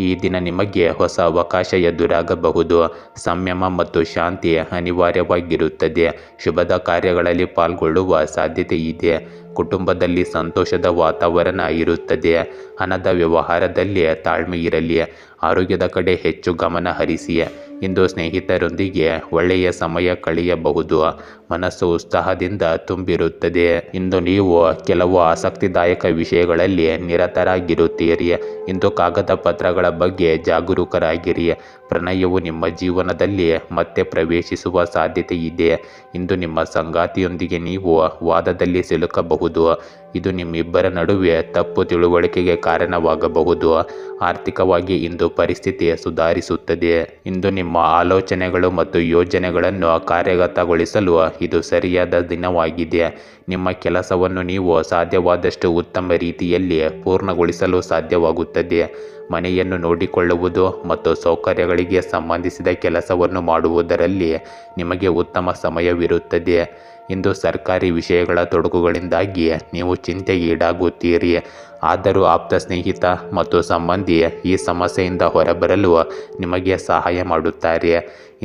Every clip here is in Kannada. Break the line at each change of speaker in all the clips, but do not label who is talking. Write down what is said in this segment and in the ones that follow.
ಈ ದಿನ ನಿಮಗೆ ಹೊಸ ಅವಕಾಶ ಎದುರಾಗಬಹುದು. ಸಂಯಮ ಮತ್ತು ಶಾಂತಿ ಅನಿವಾರ್ಯವಾಗಿರುತ್ತದೆ. ಶುಭದ ಕಾರ್ಯಗಳಲ್ಲಿ ಪಾಲ್ಗೊಳ್ಳುವ ಸಾಧ್ಯತೆ ಇದೆ. ಕುಟುಂಬದಲ್ಲಿ ಸಂತೋಷದ ವಾತಾವರಣ ಇರುತ್ತದೆ. ಹಣದ ವ್ಯವಹಾರದಲ್ಲಿ ತಾಳ್ಮೆ ಇರಲಿ. ಆರೋಗ್ಯದ ಕಡೆ ಹೆಚ್ಚು ಗಮನ ಹರಿಸಿ. ಇಂದು ಸ್ನೇಹಿತರೊಂದಿಗೆ ಒಳ್ಳೆಯ ಸಮಯ ಕಳೆಯಬಹುದು. ಮನಸ್ಸು ಉತ್ಸಾಹದಿಂದ ತುಂಬಿರುತ್ತದೆ. ಇಂದು ನೀವು ಕೆಲವು ಆಸಕ್ತಿದಾಯಕ ವಿಷಯಗಳಲ್ಲಿ ನಿರತರಾಗಿರುತ್ತೀರಿ. ಇಂದು ಕಾಗದ ಪತ್ರಗಳ ಬಗ್ಗೆ ಜಾಗರೂಕರಾಗಿರಿ. ಪ್ರಣಯವು ನಿಮ್ಮ ಜೀವನದಲ್ಲಿ ಮತ್ತೆ ಪ್ರವೇಶಿಸುವ ಸಾಧ್ಯತೆ ಇದೆ ಇಂದು ನಿಮ್ಮ ಸಂಗಾತಿಯೊಂದಿಗೆ ನೀವು ವಾದದಲ್ಲಿ ಸಿಲುಕಬಹುದು. ಇದು ನಿಮ್ಮಿಬ್ಬರ ನಡುವೆ ತಪ್ಪು ತಿಳುವಳಿಕೆಗೆ ಕಾರಣವಾಗಬಹುದು. ಆರ್ಥಿಕವಾಗಿ ಇಂದು ಪರಿಸ್ಥಿತಿ ಸುಧಾರಿಸುತ್ತದೆ. ಇಂದು ನಿಮ್ಮ ಆಲೋಚನೆಗಳು ಮತ್ತು ಯೋಜನೆಗಳನ್ನು ಕಾರ್ಯಗತಗೊಳಿಸಲು ಇದು ಸರಿಯಾದ ದಿನವಾಗಿದೆ. ನಿಮ್ಮ ಕೆಲಸವನ್ನು ನೀವು ಸಾಧ್ಯವಾದಷ್ಟು ಉತ್ತಮ ರೀತಿಯಲ್ಲಿ ಪೂರ್ಣಗೊಳಿಸಲು ಸಾಧ್ಯವಾಗುತ್ತದೆ. ಮನೆಯನ್ನು ನೋಡಿಕೊಳ್ಳುವುದು ಮತ್ತು ಸೌಕರ್ಯಗಳಿಗೆ ಸಂಬಂಧಿಸಿದ ಕೆಲಸವನ್ನು ಮಾಡುವುದರಲ್ಲಿ ನಿಮಗೆ ಉತ್ತಮ ಸಮಯವಿರುತ್ತದೆ. ಇಂದು ಸರ್ಕಾರಿ ವಿಷಯಗಳ ತೊಡಕುಗಳಿಂದಾಗಿ ನೀವು ಚಿಂತೆಗೀಡಾಗುತ್ತೀರಿ ಆದರೂ ಆಪ್ತ ಸ್ನೇಹಿತ ಮತ್ತು ಸಂಬಂಧಿ ಈ ಸಮಸ್ಯೆಯಿಂದ ಹೊರಬರಲು ನಿಮಗೆ ಸಹಾಯ ಮಾಡುತ್ತಾರೆ.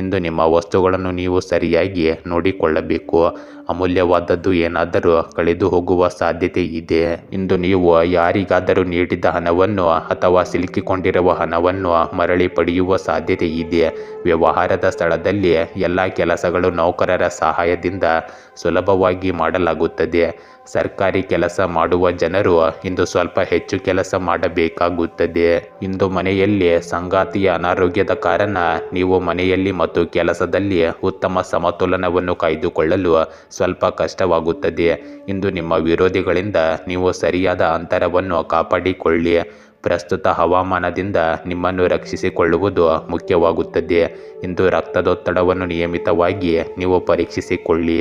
ಇಂದು ನಿಮ್ಮ ವಸ್ತುಗಳನ್ನು ನೀವು ಸರಿಯಾಗಿ ನೋಡಿಕೊಳ್ಳಬೇಕು. ಅಮೂಲ್ಯವಾದದ್ದು ಏನಾದರೂ ಕಳೆದು ಹೋಗುವ ಸಾಧ್ಯತೆ ಇದೆ. ಇಂದು ನೀವು ಯಾರಿಗಾದರೂ ನೀಡಿದ ಹಣವನ್ನು ಅಥವಾ ಸಿಲುಕಿಕೊಂಡಿರುವ ಹಣವನ್ನು ಮರಳಿ ಪಡೆಯುವ ಸಾಧ್ಯತೆ ಇದೆ. ವ್ಯವಹಾರದ ಸ್ಥಳದಲ್ಲಿ ಎಲ್ಲ ಕೆಲಸಗಳು ನೌಕರರ ಸಹಾಯದಿಂದ ಸುಲಭವಾಗಿ ಮಾಡಲಾಗುತ್ತದೆ. ಸರ್ಕಾರಿ ಕೆಲಸ ಮಾಡುವ ಜನರು ಇಂದು ಸ್ವಲ್ಪ ಹೆಚ್ಚು ಕೆಲಸ ಮಾಡಬೇಕಾಗುತ್ತದೆ. ಇಂದು ಮನೆಯಲ್ಲಿ ಸಂಗಾತಿಯ ಅನಾರೋಗ್ಯದ ಕಾರಣ ನೀವು ಮನೆಯಲ್ಲಿ ಮತ್ತು ಕೆಲಸದಲ್ಲಿ ಉತ್ತಮ ಸಮತೋಲನವನ್ನು ಕಾಯ್ದುಕೊಳ್ಳಲು ಸ್ವಲ್ಪ ಕಷ್ಟವಾಗುತ್ತದೆ ಇಂದು ನಿಮ್ಮ ವಿರೋಧಿಗಳಿಂದ ನೀವು ಸರಿಯಾದ ಅಂತರವನ್ನು ಕಾಪಾಡಿಕೊಳ್ಳಿ. ಪ್ರಸ್ತುತ ಹವಾಮಾನದಿಂದ ನಿಮ್ಮನ್ನು ರಕ್ಷಿಸಿಕೊಳ್ಳುವುದು ಮುಖ್ಯವಾಗುತ್ತದೆ ಇಂದು ರಕ್ತದೊತ್ತಡವನ್ನು ನಿಯಮಿತವಾಗಿ ನೀವು ಪರೀಕ್ಷಿಸಿಕೊಳ್ಳಿ.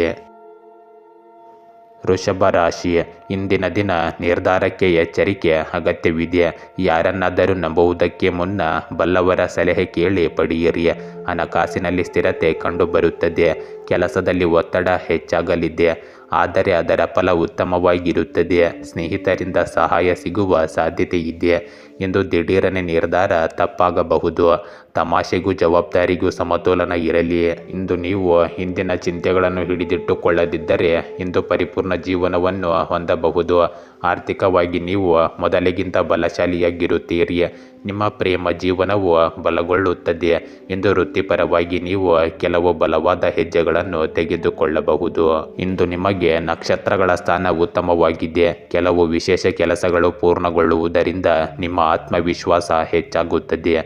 ವೃಷಭ ರಾಶಿ ಇಂದಿನ ದಿನ ನಿರ್ಧಾರಕ್ಕೆ ಎಚ್ಚರಿಕೆ ಅಗತ್ಯವಿದೆ ಯಾರನ್ನಾದರೂ ನಂಬುವುದಕ್ಕೆ ಮುನ್ನ ಬಲ್ಲವರ ಸಲಹೆ ಕೇಳಿ ಪಡೆಯಿರಿ. ಹಣಕಾಸಿನಲ್ಲಿ ಸ್ಥಿರತೆ ಕಂಡುಬರುತ್ತದೆ ಕೆಲಸದಲ್ಲಿ ಒತ್ತಡ ಹೆಚ್ಚಾಗಲಿದೆ ಆದರೆ ಅದರ ಫಲ ಉತ್ತಮವಾಗಿರುತ್ತದೆ ಸ್ನೇಹಿತರಿಂದ ಸಹಾಯ ಸಿಗುವ ಸಾಧ್ಯತೆ ಇದೆ ಇಂದು ದಿಢೀರನೆ ನಿರ್ಧಾರ ತಪ್ಪಾಗಬಹುದು. ತಮಾಷೆಗೂ ಜವಾಬ್ದಾರಿಗೂ ಸಮತೋಲನ ಇರಲಿ. ಇಂದು ನೀವು ಹಿಂದಿನ ಚಿಂತೆಗಳನ್ನು ಹಿಡಿದಿಟ್ಟುಕೊಳ್ಳದಿದ್ದರೆ ಇಂದು ಪರಿಪೂರ್ಣ ಜೀವನವನ್ನು ಹೊಂದಬಹುದು. ಆರ್ಥಿಕವಾಗಿ ನೀವು ಮೊದಲಿಗಿಂತ ಬಲಶಾಲಿಯಾಗಿರುತ್ತೀರಿ. ನಿಮ್ಮ ಪ್ರೇಮ ಜೀವನವು ಬಲಗೊಳ್ಳುತ್ತದೆ. ಇಂದು ವೃತ್ತಿಪರವಾಗಿ ನೀವು ಕೆಲವು ಬಲವಾದ ಹೆಜ್ಜೆಗಳನ್ನು ತೆಗೆದುಕೊಳ್ಳಬಹುದು. ಇಂದು ನಿಮಗೆ ನಕ್ಷತ್ರಗಳ ಸ್ಥಾನ ಉತ್ತಮವಾಗಿದೆ. ಕೆಲವು ವಿಶೇಷ ಕೆಲಸಗಳು ಪೂರ್ಣಗೊಳ್ಳುವುದರಿಂದ ನಿಮ್ಮ ಆತ್ಮವಿಶ್ವಾಸ ಹೆಚ್ಚಾಗುತ್ತದೆ.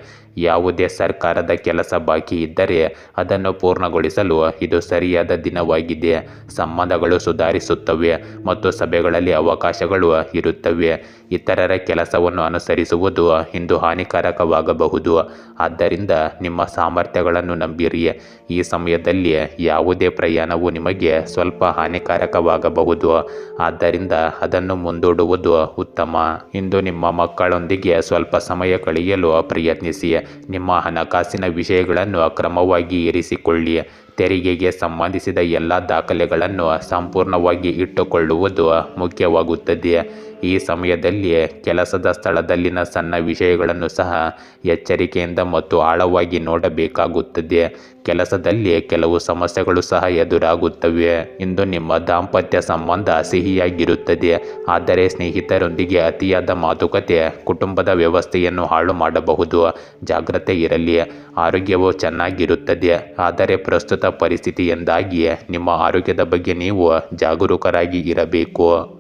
ಯಾವುದೇ ಸರ್ಕಾರದ ಕೆಲಸ ಬಾಕಿ ಇದ್ದರೆ ಅದನ್ನು ಪೂರ್ಣಗೊಳಿಸಲು ಇದು ಸರಿಯಾದ ದಿನವಾಗಿದೆ. ಸಂಬಂಧಗಳು ಸುಧಾರಿಸುತ್ತವೆ ಮತ್ತು ಸಭೆಗಳಲ್ಲಿ ಅವಕಾಶಗಳು ಇರುತ್ತವೆ. ಇತರರ ಕೆಲಸವನ್ನು ಅನುಸರಿಸುವುದು ಇಂದು ಹಾನಿಕಾರಕವಾಗಬಹುದು. ಆದ್ದರಿಂದ ನಿಮ್ಮ ಸಾಮರ್ಥ್ಯಗಳನ್ನು ನಂಬಿರಿ. ಈ ಸಮಯದಲ್ಲಿ ಯಾವುದೇ ಪ್ರಯಾಣವು ನಿಮಗೆ ಸ್ವಲ್ಪ ಹಾನಿಕಾರಕವಾಗಬಹುದು. ಆದ್ದರಿಂದ ಅದನ್ನು ಮುಂದೂಡುವುದು ಉತ್ತಮ. ಇಂದು ನಿಮ್ಮ ಮಕ್ಕಳೊಂದಿಗೆ ಸ್ವಲ್ಪ ಸಮಯ ಕಳೆಯಲು ಪ್ರಯತ್ನಿಸಿ. ನಿಮ್ಮ ಹಣಕಾಸಿನ ವಿಷಯಗಳನ್ನು ಕ್ರಮವಾಗಿ ಇರಿಸಿಕೊಳ್ಳಿ. ತೆರಿಗೆಗೆ ಸಂಬಂಧಿಸಿದ ಎಲ್ಲ ದಾಖಲೆಗಳನ್ನು ಸಂಪೂರ್ಣವಾಗಿ ಇಟ್ಟುಕೊಳ್ಳುವುದು ಮುಖ್ಯವಾಗುತ್ತದೆ. ಈ ಸಮಯದಲ್ಲಿ ಕೆಲಸದ ಸ್ಥಳದಲ್ಲಿನ ಸಣ್ಣ ವಿಷಯಗಳನ್ನು ಸಹ ಎಚ್ಚರಿಕೆಯಿಂದ ಮತ್ತು ಆಳವಾಗಿ ನೋಡಬೇಕಾಗುತ್ತದೆ. ಕೆಲಸದಲ್ಲಿ ಕೆಲವು ಸಮಸ್ಯೆಗಳು ಸಹ ಎದುರಾಗುತ್ತವೆ. ಇಂದು ನಿಮ್ಮ ದಾಂಪತ್ಯ ಸಂಬಂಧ ಸಿಹಿಯಾಗಿರುತ್ತದೆ. ಆದರೆ ಸ್ನೇಹಿತರೊಂದಿಗೆ ಅತಿಯಾದ ಮಾತುಕತೆ, ಕುಟುಂಬದ ವ್ಯವಸ್ಥೆಯನ್ನು ಹಾಳು ಮಾಡಬಹುದು. ಜಾಗ್ರತೆ ಇರಲಿ. ಆರೋಗ್ಯವು ಚೆನ್ನಾಗಿರುತ್ತದೆ. ಆದರೆ ಪ್ರಸ್ತುತ ಪರಿಸ್ಥಿತಿಯಿಂದಾಗಿ ನಿಮ್ಮ ಆರೋಗ್ಯದ ಬಗ್ಗೆ ನೀವು ಜಾಗರೂಕರಾಗಿ ಇರಬೇಕು.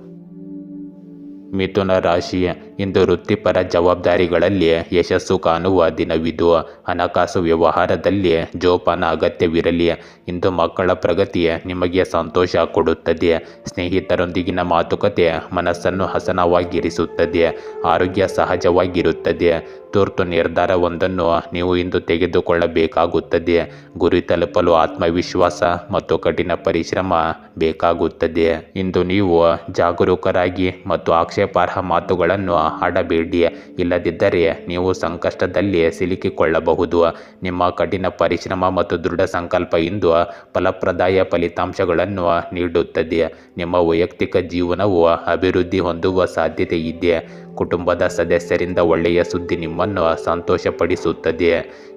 ಮಿಥುನ ರಾಶಿ ಇಂದು ವೃತ್ತಿಪರ ಜವಾಬ್ದಾರಿಗಳಲ್ಲಿ ಯಶಸ್ಸು ಕಾಣುವ ದಿನವಿದು. ಹಣಕಾಸು ವ್ಯವಹಾರದಲ್ಲಿ ಜೋಪಾನ ಅಗತ್ಯವಿರಲಿ. ಇಂದು ಮಕ್ಕಳ ಪ್ರಗತಿ ನಿಮಗೆ ಸಂತೋಷ ಕೊಡುತ್ತದೆ. ಸ್ನೇಹಿತರೊಂದಿಗಿನ ಮಾತುಕತೆ ಮನಸ್ಸನ್ನು ಹಸನವಾಗಿರಿಸುತ್ತದೆ. ಆರೋಗ್ಯ ಸಹಜವಾಗಿರುತ್ತದೆ. ತುರ್ತು ನಿರ್ಧಾರವೊಂದನ್ನು ನೀವು ಇಂದು ತೆಗೆದುಕೊಳ್ಳಬೇಕಾಗುತ್ತದೆ. ಗುರಿ ತಲುಪಲು ಆತ್ಮವಿಶ್ವಾಸ ಮತ್ತು ಕಠಿಣ ಪರಿಶ್ರಮ ಬೇಕಾಗುತ್ತದೆ. ಇಂದು ನೀವು ಜಾಗರೂಕರಾಗಿ ಮತ್ತು ಆಕ್ಷೇಪಾರ್ಹ ಮಾತುಗಳನ್ನು ಆಡಬೇಡಿ ಇಲ್ಲದಿದ್ದರೆ ನೀವು ಸಂಕಷ್ಟದಲ್ಲಿ ಸಿಲುಕಿಕೊಳ್ಳಬಹುದು. ನಿಮ್ಮ ಕಠಿಣ ಪರಿಶ್ರಮ ಮತ್ತು ದೃಢ ಸಂಕಲ್ಪ ಇಂದು ಫಲಪ್ರದಾಯ ಫಲಿತಾಂಶಗಳನ್ನು ನೀಡುತ್ತದೆ. ನಿಮ್ಮ ವೈಯಕ್ತಿಕ ಜೀವನವು ಅಭಿವೃದ್ಧಿ ಹೊಂದುವ ಸಾಧ್ಯತೆ ಇದೆ ಕುಟುಂಬದ ಸದಸ್ಯರಿಂದ ಒಳ್ಳೆಯ ಸುದ್ದಿ ನಿಮ್ಮನ್ನು ಸಂತೋಷಪಡಿಸುತ್ತದೆ.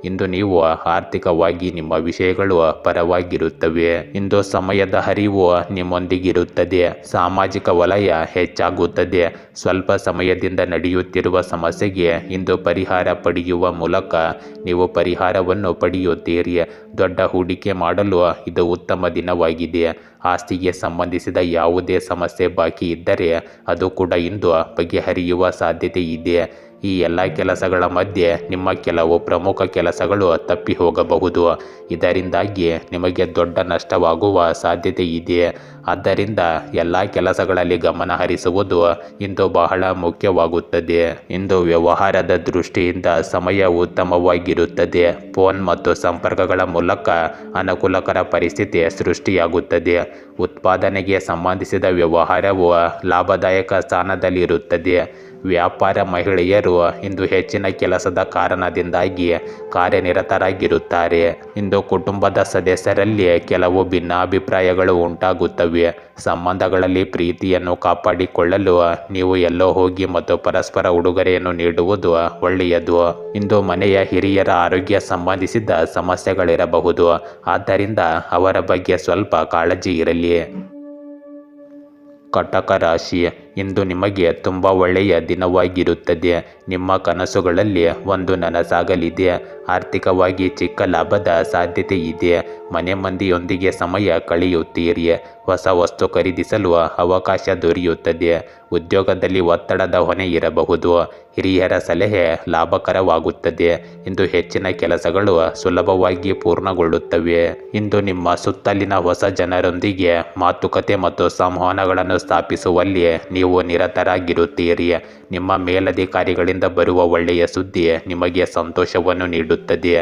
ಇಂದು ನೀವು ಆರ್ಥಿಕವಾಗಿ ನಿಮ್ಮ ವಿಷಯಗಳು ಪರವಾಗಿರುತ್ತವೆ. ಇಂದು ಸಮಯದ ಹರಿವು ನಿಮ್ಮೊಂದಿಗಿರುತ್ತದೆ. ಸಾಮಾಜಿಕ ವಲಯ ಹೆಚ್ಚಾಗುತ್ತದೆ. ಸ್ವಲ್ಪ ಸಮಯದಿಂದ ನಡೆಯುತ್ತಿರುವ ಸಮಸ್ಯೆಗೆ ಇಂದು ಪರಿಹಾರ ಪಡೆಯುವ ಮೂಲಕ ನೀವು ಪರಿಹಾರವನ್ನು ಪಡೆಯುತ್ತೀರಿ. ದೊಡ್ಡ ಹೂಡಿಕೆ ಮಾಡಲು ಇದು ಉತ್ತಮ ದಿನವಾಗಿದೆ. ಆಸ್ತಿಗೆ ಸಂಬಂಧಿಸಿದ ಯಾವುದೇ ಸಮಸ್ಯೆ ಬಾಕಿ ಇದ್ದರೆ ಅದು ಕೂಡ ಇಂದು ಬಗೆಹರಿಯುವ ಸಾಧ್ಯತೆ ಇದೆ. ಈ ಎಲ್ಲ ಕೆಲಸಗಳ ಮಧ್ಯೆ ನಿಮ್ಮ ಕೆಲವು ಪ್ರಮುಖ ಕೆಲಸಗಳು ತಪ್ಪಿ ಹೋಗಬಹುದು. ಇದರಿಂದಾಗಿ ನಿಮಗೆ ದೊಡ್ಡ ನಷ್ಟವಾಗುವ ಸಾಧ್ಯತೆ ಇದೆ. ಆದ್ದರಿಂದ ಎಲ್ಲ ಕೆಲಸಗಳಲ್ಲಿ ಗಮನ ಹರಿಸುವುದು ಇಂದು ಬಹಳ ಮುಖ್ಯವಾಗುತ್ತದೆ. ಇಂದು ವ್ಯವಹಾರದ ದೃಷ್ಟಿಯಿಂದ ಸಮಯ ಉತ್ತಮವಾಗಿರುತ್ತದೆ. ಫೋನ್ ಮತ್ತು ಸಂಪರ್ಕಗಳ ಮೂಲಕ ಅನುಕೂಲಕರ ಪರಿಸ್ಥಿತಿ ಸೃಷ್ಟಿಯಾಗುತ್ತದೆ. ಉತ್ಪಾದನೆಗೆ ಸಂಬಂಧಿಸಿದ ವ್ಯವಹಾರವು ಲಾಭದಾಯಕ ಸ್ಥಾನದಲ್ಲಿರುತ್ತದೆ. ವ್ಯಾಪಾರ ಮಹಿಳೆಯರು ಇಂದು ಹೆಚ್ಚಿನ ಕೆಲಸದ ಕಾರಣದಿಂದಾಗಿ ಕಾರ್ಯನಿರತರಾಗಿರುತ್ತಾರೆ. ಇಂದು ಕುಟುಂಬದ ಸದಸ್ಯರಲ್ಲಿ ಕೆಲವು ಭಿನ್ನಾಭಿಪ್ರಾಯಗಳು ಉಂಟಾಗುತ್ತವೆ. ಸಂಬಂಧಗಳಲ್ಲಿ ಪ್ರೀತಿಯನ್ನು ಕಾಪಾಡಿಕೊಳ್ಳಲು ನೀವು ಎಲ್ಲೋ ಹೋಗಿ ಮತ್ತು ಪರಸ್ಪರ ಉಡುಗೊರೆಯನ್ನು ನೀಡುವುದು ಒಳ್ಳೆಯದು. ಇಂದು ಮನೆಯ ಹಿರಿಯರ ಆರೋಗ್ಯ ಸಂಬಂಧಿಸಿದ ಸಮಸ್ಯೆಗಳಿರಬಹುದು. ಆದ್ದರಿಂದ ಅವರ ಬಗ್ಗೆ ಸ್ವಲ್ಪ ಕಾಳಜಿ ಇರಲಿ. ಕಟಕ ರಾಶಿ ಇಂದು ನಿಮಗೆ ತುಂಬ ಒಳ್ಳೆಯ ದಿನವಾಗಿರುತ್ತದೆ. ನಿಮ್ಮ ಕನಸುಗಳಲ್ಲಿ ಒಂದು ನನಸಾಗಲಿದೆ. ಆರ್ಥಿಕವಾಗಿ ಚಿಕ್ಕ ಲಾಭದ ಸಾಧ್ಯತೆ ಇದೆ ಮನೆ ಮಂದಿಯೊಂದಿಗೆ ಸಮಯ ಕಳೆಯುತ್ತೀರಿ. ಹೊಸ ವಸ್ತು ಖರೀದಿಸಲು ಅವಕಾಶ ದೊರೆಯುತ್ತದೆ. ಉದ್ಯೋಗದಲ್ಲಿ ಒತ್ತಡದ ಹೊಣೆ ಇರಬಹುದು. ಹಿರಿಯರ ಸಲಹೆ ಲಾಭಕರವಾಗುತ್ತದೆ. ಇಂದು ಹೆಚ್ಚಿನ ಕೆಲಸಗಳು ಸುಲಭವಾಗಿ ಪೂರ್ಣಗೊಳ್ಳುತ್ತವೆ. ಇಂದು ನಿಮ್ಮ ಸುತ್ತಲಿನ ಹೊಸ ಜನರೊಂದಿಗೆ ಮಾತುಕತೆ ಮತ್ತು ಸಂವಹನಗಳನ್ನು ಸ್ಥಾಪಿಸುವಲ್ಲಿ ನೀವು ನಿರತರಾಗಿರುತ್ತೀರಿ. ನಿಮ್ಮ ಮೇಲಧಿಕಾರಿಗಳಿಂದ ಬರುವ ಒಳ್ಳೆಯ ಸುದ್ದಿ ನಿಮಗೆ ಸಂತೋಷವನ್ನು ನೀಡುತ್ತದೆ.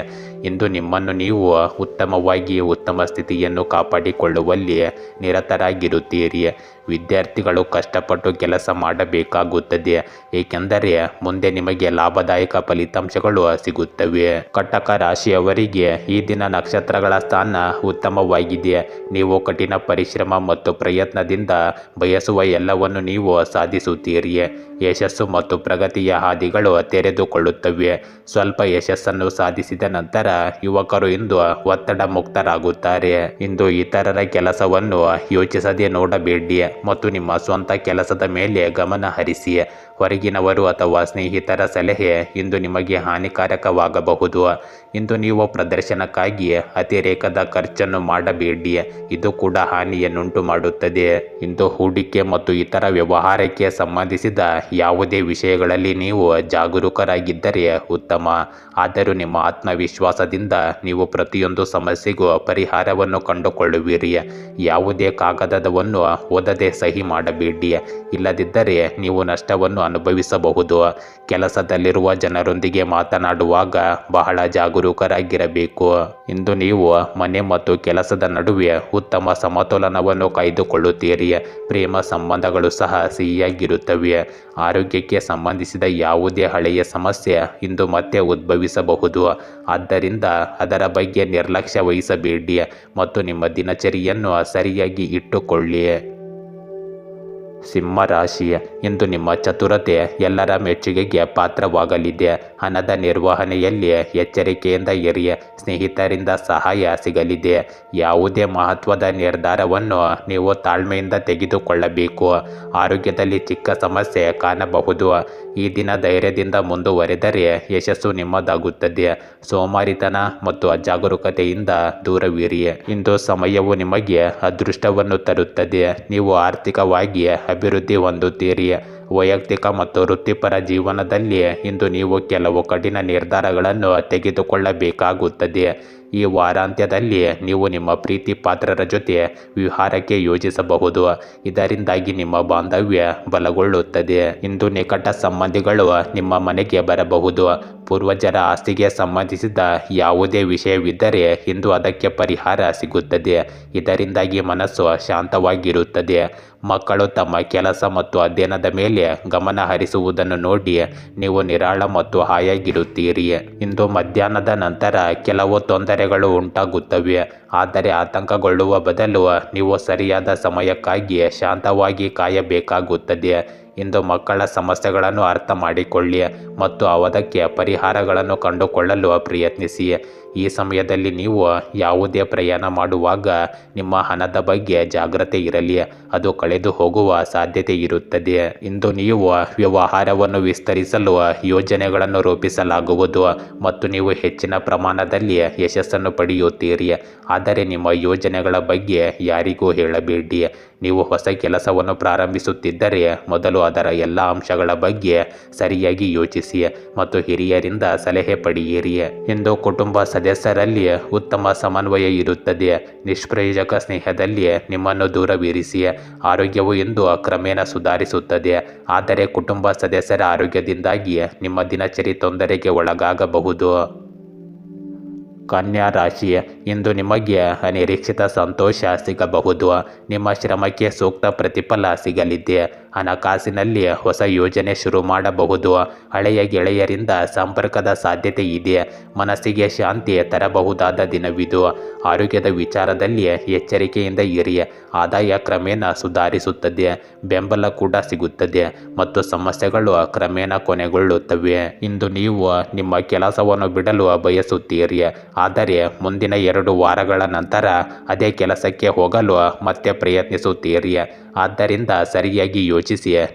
ಇಂದು ನಿಮ್ಮನ್ನು ನೀವು ಉತ್ತಮವಾಗಿ, ಉತ್ತಮ ಸ್ಥಿತಿಯನ್ನು ಕಾಪಾಡಿಕೊಳ್ಳುವಲ್ಲಿ ನಿರತರಾಗಿರುತ್ತೀರಿ. ವಿದ್ಯಾರ್ಥಿಗಳು ಕಷ್ಟಪಟ್ಟು ಕೆಲಸ ಮಾಡಬೇಕಾಗುತ್ತದೆ, ಏಕೆಂದರೆ ಮುಂದೆ ನಿಮಗೆ ಲಾಭದಾಯಕ ಫಲಿತಾಂಶಗಳು ಸಿಗುತ್ತವೆ. ಕಟಕ ರಾಶಿಯವರಿಗೆ ಈ ದಿನ ನಕ್ಷತ್ರಗಳ ಸ್ಥಾನ ಉತ್ತಮವಾಗಿದೆ. ನೀವು ಕಠಿಣ ಪರಿಶ್ರಮ ಮತ್ತು ಪ್ರಯತ್ನದಿಂದ ಬಯಸುವ ಎಲ್ಲವನ್ನು ನೀವು ಸಾಧಿಸುತ್ತೀರಿ. ಯಶಸ್ಸು ಮತ್ತು ಪ್ರಗತಿಯ ಹಾದಿಗಳು ತೆರೆದುಕೊಳ್ಳುತ್ತವೆ. ಸ್ವಲ್ಪ ಯಶಸ್ಸನ್ನು ಸಾಧಿಸಿದ ನಂತರ ಯುವಕರು ಇಂದು ಒತ್ತಡ ಮುಕ್ತರಾಗುತ್ತಾರೆ. ಇಂದು ಇತರರ ಕೆಲಸವನ್ನು ಯೋಚಿಸದೆ ನೋಡಬೇಡಿ. ಮತ್ತು ನಿಮ್ಮ ಸ್ವಂತ ಕೆಲಸದ ಮೇಲೆ ಗಮನ ಹರಿಸಿ. ಹೊರಗಿನವರು ಅಥವಾ ಸ್ನೇಹಿತರ ಸಲಹೆ ಇಂದು ನಿಮಗೆ ಹಾನಿಕಾರಕವಾಗಬಹುದು. ಇಂದು ನೀವು ಪ್ರದರ್ಶನಕ್ಕಾಗಿ ಅತಿರೇಕದ ಖರ್ಚನ್ನು ಮಾಡಬೇಡಿ. ಇದು ಕೂಡ ಹಾನಿಯನ್ನುಂಟು ಮಾಡುತ್ತದೆ ಇಂದು ಹೂಡಿಕೆ ಮತ್ತು ಇತರ ವ್ಯವಹಾರಕ್ಕೆ ಸಂಬಂಧಿಸಿದ ಯಾವುದೇ ವಿಷಯಗಳಲ್ಲಿ ನೀವು ಜಾಗರೂಕರಾಗಿದ್ದರೆ ಉತ್ತಮ. ಆದರೂ ನಿಮ್ಮ ಆತ್ಮವಿಶ್ವಾಸದಿಂದ ನೀವು ಪ್ರತಿಯೊಂದು ಸಮಸ್ಯೆಗೂ ಪರಿಹಾರವನ್ನು ಕಂಡುಕೊಳ್ಳುವಿರಿ. ಯಾವುದೇ ಕಾಗದವನ್ನು ಓದದೆ ಸಹಿ ಮಾಡಬೇಡಿ. ಇಲ್ಲದಿದ್ದರೆ ನೀವು ನಷ್ಟವನ್ನು ಅನುಭವಿಸಬಹುದು. ಕೆಲಸದಲ್ಲಿರುವ ಜನರೊಂದಿಗೆ ಮಾತನಾಡುವಾಗ ಬಹಳ ಜಾಗರೂಕರಾಗಿರಬೇಕು. ಇಂದು ನೀವು ಮನೆ ಮತ್ತು ಕೆಲಸದ ನಡುವೆ ಉತ್ತಮ ಸಮತೋಲನವನ್ನು ಕಾಯ್ದುಕೊಳ್ಳುತ್ತೀರಿ. ಪ್ರೇಮ ಸಂಬಂಧಗಳು ಸಹ ಸಿಹಿಯಾಗಿರುತ್ತವೆ. ಆರೋಗ್ಯಕ್ಕೆ ಸಂಬಂಧಿಸಿದ ಯಾವುದೇ ಹಳೆಯ ಸಮಸ್ಯೆ ಇಂದು ಮತ್ತೆ ಉದ್ಭವಿಸಬಹುದು. ಆದ್ದರಿಂದ ಅದರ ಬಗ್ಗೆ ನಿರ್ಲಕ್ಷ್ಯ ವಹಿಸಬೇಡಿ ಮತ್ತು ನಿಮ್ಮ ದಿನಚರಿಯನ್ನು ಸರಿಯಾಗಿ ಇಟ್ಟುಕೊಳ್ಳಿ. ಸಿಂಹ ರಾಶಿ ಇಂದು ನಿಮ್ಮ ಚತುರತೆ ಎಲ್ಲರ ಮೆಚ್ಚುಗೆಗೆ ಪಾತ್ರವಾಗಲಿದೆ. ಹಣದ ನಿರ್ವಹಣೆಯಲ್ಲಿ ಎಚ್ಚರಿಕೆಯಿಂದ ಇರಿ ಸ್ನೇಹಿತರಿಂದ ಸಹಾಯ ಸಿಗಲಿದೆ. ಯಾವುದೇ ಮಹತ್ವದ ನಿರ್ಧಾರವನ್ನು ನೀವು ತಾಳ್ಮೆಯಿಂದ ತೆಗೆದುಕೊಳ್ಳಬೇಕು. ಆರೋಗ್ಯದಲ್ಲಿ ಚಿಕ್ಕ ಸಮಸ್ಯೆ ಕಾಣಬಹುದು. ಈ ದಿನ ಧೈರ್ಯದಿಂದ ಮುಂದುವರೆದರೆ ಯಶಸ್ಸು ನಿಮ್ಮದಾಗುತ್ತದೆ. ಸೋಮಾರಿತನ ಮತ್ತು ಅಜಾಗರೂಕತೆಯಿಂದ ದೂರವಿರಿ ಇಂದು ಸಮಯವು ನಿಮಗೆ ಅದೃಷ್ಟವನ್ನು ತರುತ್ತದೆ. ನೀವು ಆರ್ಥಿಕವಾಗಿ ಅಭಿವೃದ್ಧಿ ಹೊಂದುತ್ತೀರಿ. ವೈಯಕ್ತಿಕ ಮತ್ತು ವೃತ್ತಿಪರ ಜೀವನದಲ್ಲಿ ಇಂದು ನೀವು ಕೆಲವು ಕಠಿಣ ನಿರ್ಧಾರಗಳನ್ನು ತೆಗೆದುಕೊಳ್ಳಬೇಕಾಗುತ್ತದೆ. ಈ ವಾರಾಂತ್ಯದಲ್ಲಿ ನೀವು ನಿಮ್ಮ ಪ್ರೀತಿ ಪಾತ್ರರ ಜೊತೆ ವಿಹಾರಕ್ಕೆ ಯೋಜಿಸಬಹುದು. ಇದರಿಂದಾಗಿ ನಿಮ್ಮ ಬಾಂಧವ್ಯ ಬಲಗೊಳ್ಳುತ್ತದೆ. ಇಂದು ನಿಕಟ ಸಂಬಂಧಿಗಳು ನಿಮ್ಮ ಮನೆಗೆ ಬರಬಹುದು. ಪೂರ್ವಜರ ಆಸ್ತಿಗೆ ಸಂಬಂಧಿಸಿದ ಯಾವುದೇ ವಿಷಯವಿದ್ದರೆ ಇಂದು ಅದಕ್ಕೆ ಪರಿಹಾರ ಸಿಗುತ್ತದೆ. ಇದರಿಂದಾಗಿ ಮನಸ್ಸು ಶಾಂತವಾಗಿರುತ್ತದೆ. ಮಕ್ಕಳು ತಮ್ಮ ಕೆಲಸ ಮತ್ತು ಅಧ್ಯಯನದ ಮೇಲೆ ಗಮನ ಹರಿಸುವುದನ್ನು ನೋಡಿ ನೀವು ನಿರಾಳ ಮತ್ತು ಹಾಯಾಗಿರುತ್ತೀರಿ. ಇಂದು ಮಧ್ಯಾಹ್ನದ ನಂತರ ಕೆಲವು ತೊಂದರೆಗಳು ಉಂಟಾಗುತ್ತವೆ. ಆದರೆ ಆತಂಕಗೊಳ್ಳುವ ಬದಲು ನೀವು ಸರಿಯಾದ ಸಮಯಕ್ಕಾಗಿ ಶಾಂತವಾಗಿ ಕಾಯಬೇಕಾಗುತ್ತದೆ. ಇಂದು ಮಕ್ಕಳ ಸಮಸ್ಯೆಗಳನ್ನು ಅರ್ಥ ಮಾಡಿಕೊಳ್ಳಿ ಮತ್ತು ಅವದಕ್ಕೆ ಪರಿಹಾರಗಳನ್ನು ಕಂಡುಕೊಳ್ಳಲು ಪ್ರಯತ್ನಿಸಿ ಈ ಸಮಯದಲ್ಲಿ ನೀವು ಯಾವುದೇ ಪ್ರಯಾಣ ಮಾಡುವಾಗ ನಿಮ್ಮ ಹಣದ ಬಗ್ಗೆ ಜಾಗ್ರತೆ ಇರಲಿ. ಅದು ಕಳೆದು ಹೋಗುವ ಸಾಧ್ಯತೆ ಇರುತ್ತದೆ. ಇಂದು ನೀವು ವ್ಯವಹಾರವನ್ನು ವಿಸ್ತರಿಸಲು ಯೋಜನೆಗಳನ್ನು ರೂಪಿಸಲಾಗುವುದು ಮತ್ತು ನೀವು ಹೆಚ್ಚಿನ ಪ್ರಮಾಣದಲ್ಲಿ ಯಶಸ್ಸನ್ನು ಪಡೆಯುತ್ತೀರಿ. ಆದರೆ ನಿಮ್ಮ ಯೋಜನೆಗಳ ಬಗ್ಗೆ ಯಾರಿಗೂ ಹೇಳಬೇಡಿ. ನೀವು ಹೊಸ ಕೆಲಸವನ್ನು ಪ್ರಾರಂಭಿಸುತ್ತಿದ್ದರೆ ಮೊದಲು ಅದರ ಎಲ್ಲ ಅಂಶಗಳ ಬಗ್ಗೆ ಸರಿಯಾಗಿ ಯೋಚಿಸಿ ಮತ್ತು ಹಿರಿಯರಿಂದ ಸಲಹೆ ಪಡೆಯಿರಿ. ಎಂದು ಕುಟುಂಬ ಸದಸ್ಯರಲ್ಲಿ ಉತ್ತಮ ಸಮನ್ವಯ ಇರುತ್ತದೆ ನಿಷ್ಪ್ರಯೋಜಕ ಸ್ನೇಹದಲ್ಲಿ ನಿಮ್ಮನ್ನು ದೂರವಿರಿಸಿ ಆರೋಗ್ಯವು ಎಂದು ಕ್ರಮೇಣ ಸುಧಾರಿಸುತ್ತದೆ ಆದರೆ ಕುಟುಂಬ ಸದಸ್ಯರ ಆರೋಗ್ಯದಿಂದಾಗಿ ನಿಮ್ಮ ದಿನಚರಿ ತೊಂದರೆಗೆ ಒಳಗಾಗಬಹುದು. ಕನ್ಯಾ ರಾಶಿ ಇಂದು ನಿಮಗೆ ಅನಿರೀಕ್ಷಿತ ಸಂತೋಷ ಸಿಗಬಹುದು. ನಿಮ್ಮ ಶ್ರಮಕ್ಕೆ ಸೂಕ್ತ ಪ್ರತಿಫಲ ಸಿಗಲಿದೆ. ಹಣಕಾಸಿನಲ್ಲಿ ಹೊಸ ಯೋಜನೆ ಶುರು ಮಾಡಬಹುದು. ಹಳೆಯ ಗೆಳೆಯರಿಂದ ಸಂಪರ್ಕದ ಸಾಧ್ಯತೆ ಇದೆ. ಮನಸ್ಸಿಗೆ ಶಾಂತಿ ತರಬಹುದಾದ ದಿನವಿದು. ಆರೋಗ್ಯದ ವಿಚಾರದಲ್ಲಿ ಎಚ್ಚರಿಕೆಯಿಂದ ಇರಿ. ಆದಾಯ ಕ್ರಮೇಣ ಸುಧಾರಿಸುತ್ತದೆ. ಬೆಂಬಲ ಕೂಡ ಸಿಗುತ್ತದೆ. ಮತ್ತು ಸಮಸ್ಯೆಗಳು ಕ್ರಮೇಣ ಕೊನೆಗೊಳ್ಳುತ್ತವೆ. ಇಂದು ನೀವು ನಿಮ್ಮ ಕೆಲಸವನ್ನು ಬಿಡಲು ಬಯಸುತ್ತೀರಿ. ಆದರೆ ಮುಂದಿನ ಎರಡು ವಾರಗಳ ನಂತರ ಅದೇ ಕೆಲಸಕ್ಕೆ ಹೋಗಲು ಮತ್ತೆ ಪ್ರಯತ್ನಿಸುತ್ತೀರಿ. ಆದ್ದರಿಂದ ಸರಿಯಾಗಿ ಯೋಚಿಸಿ.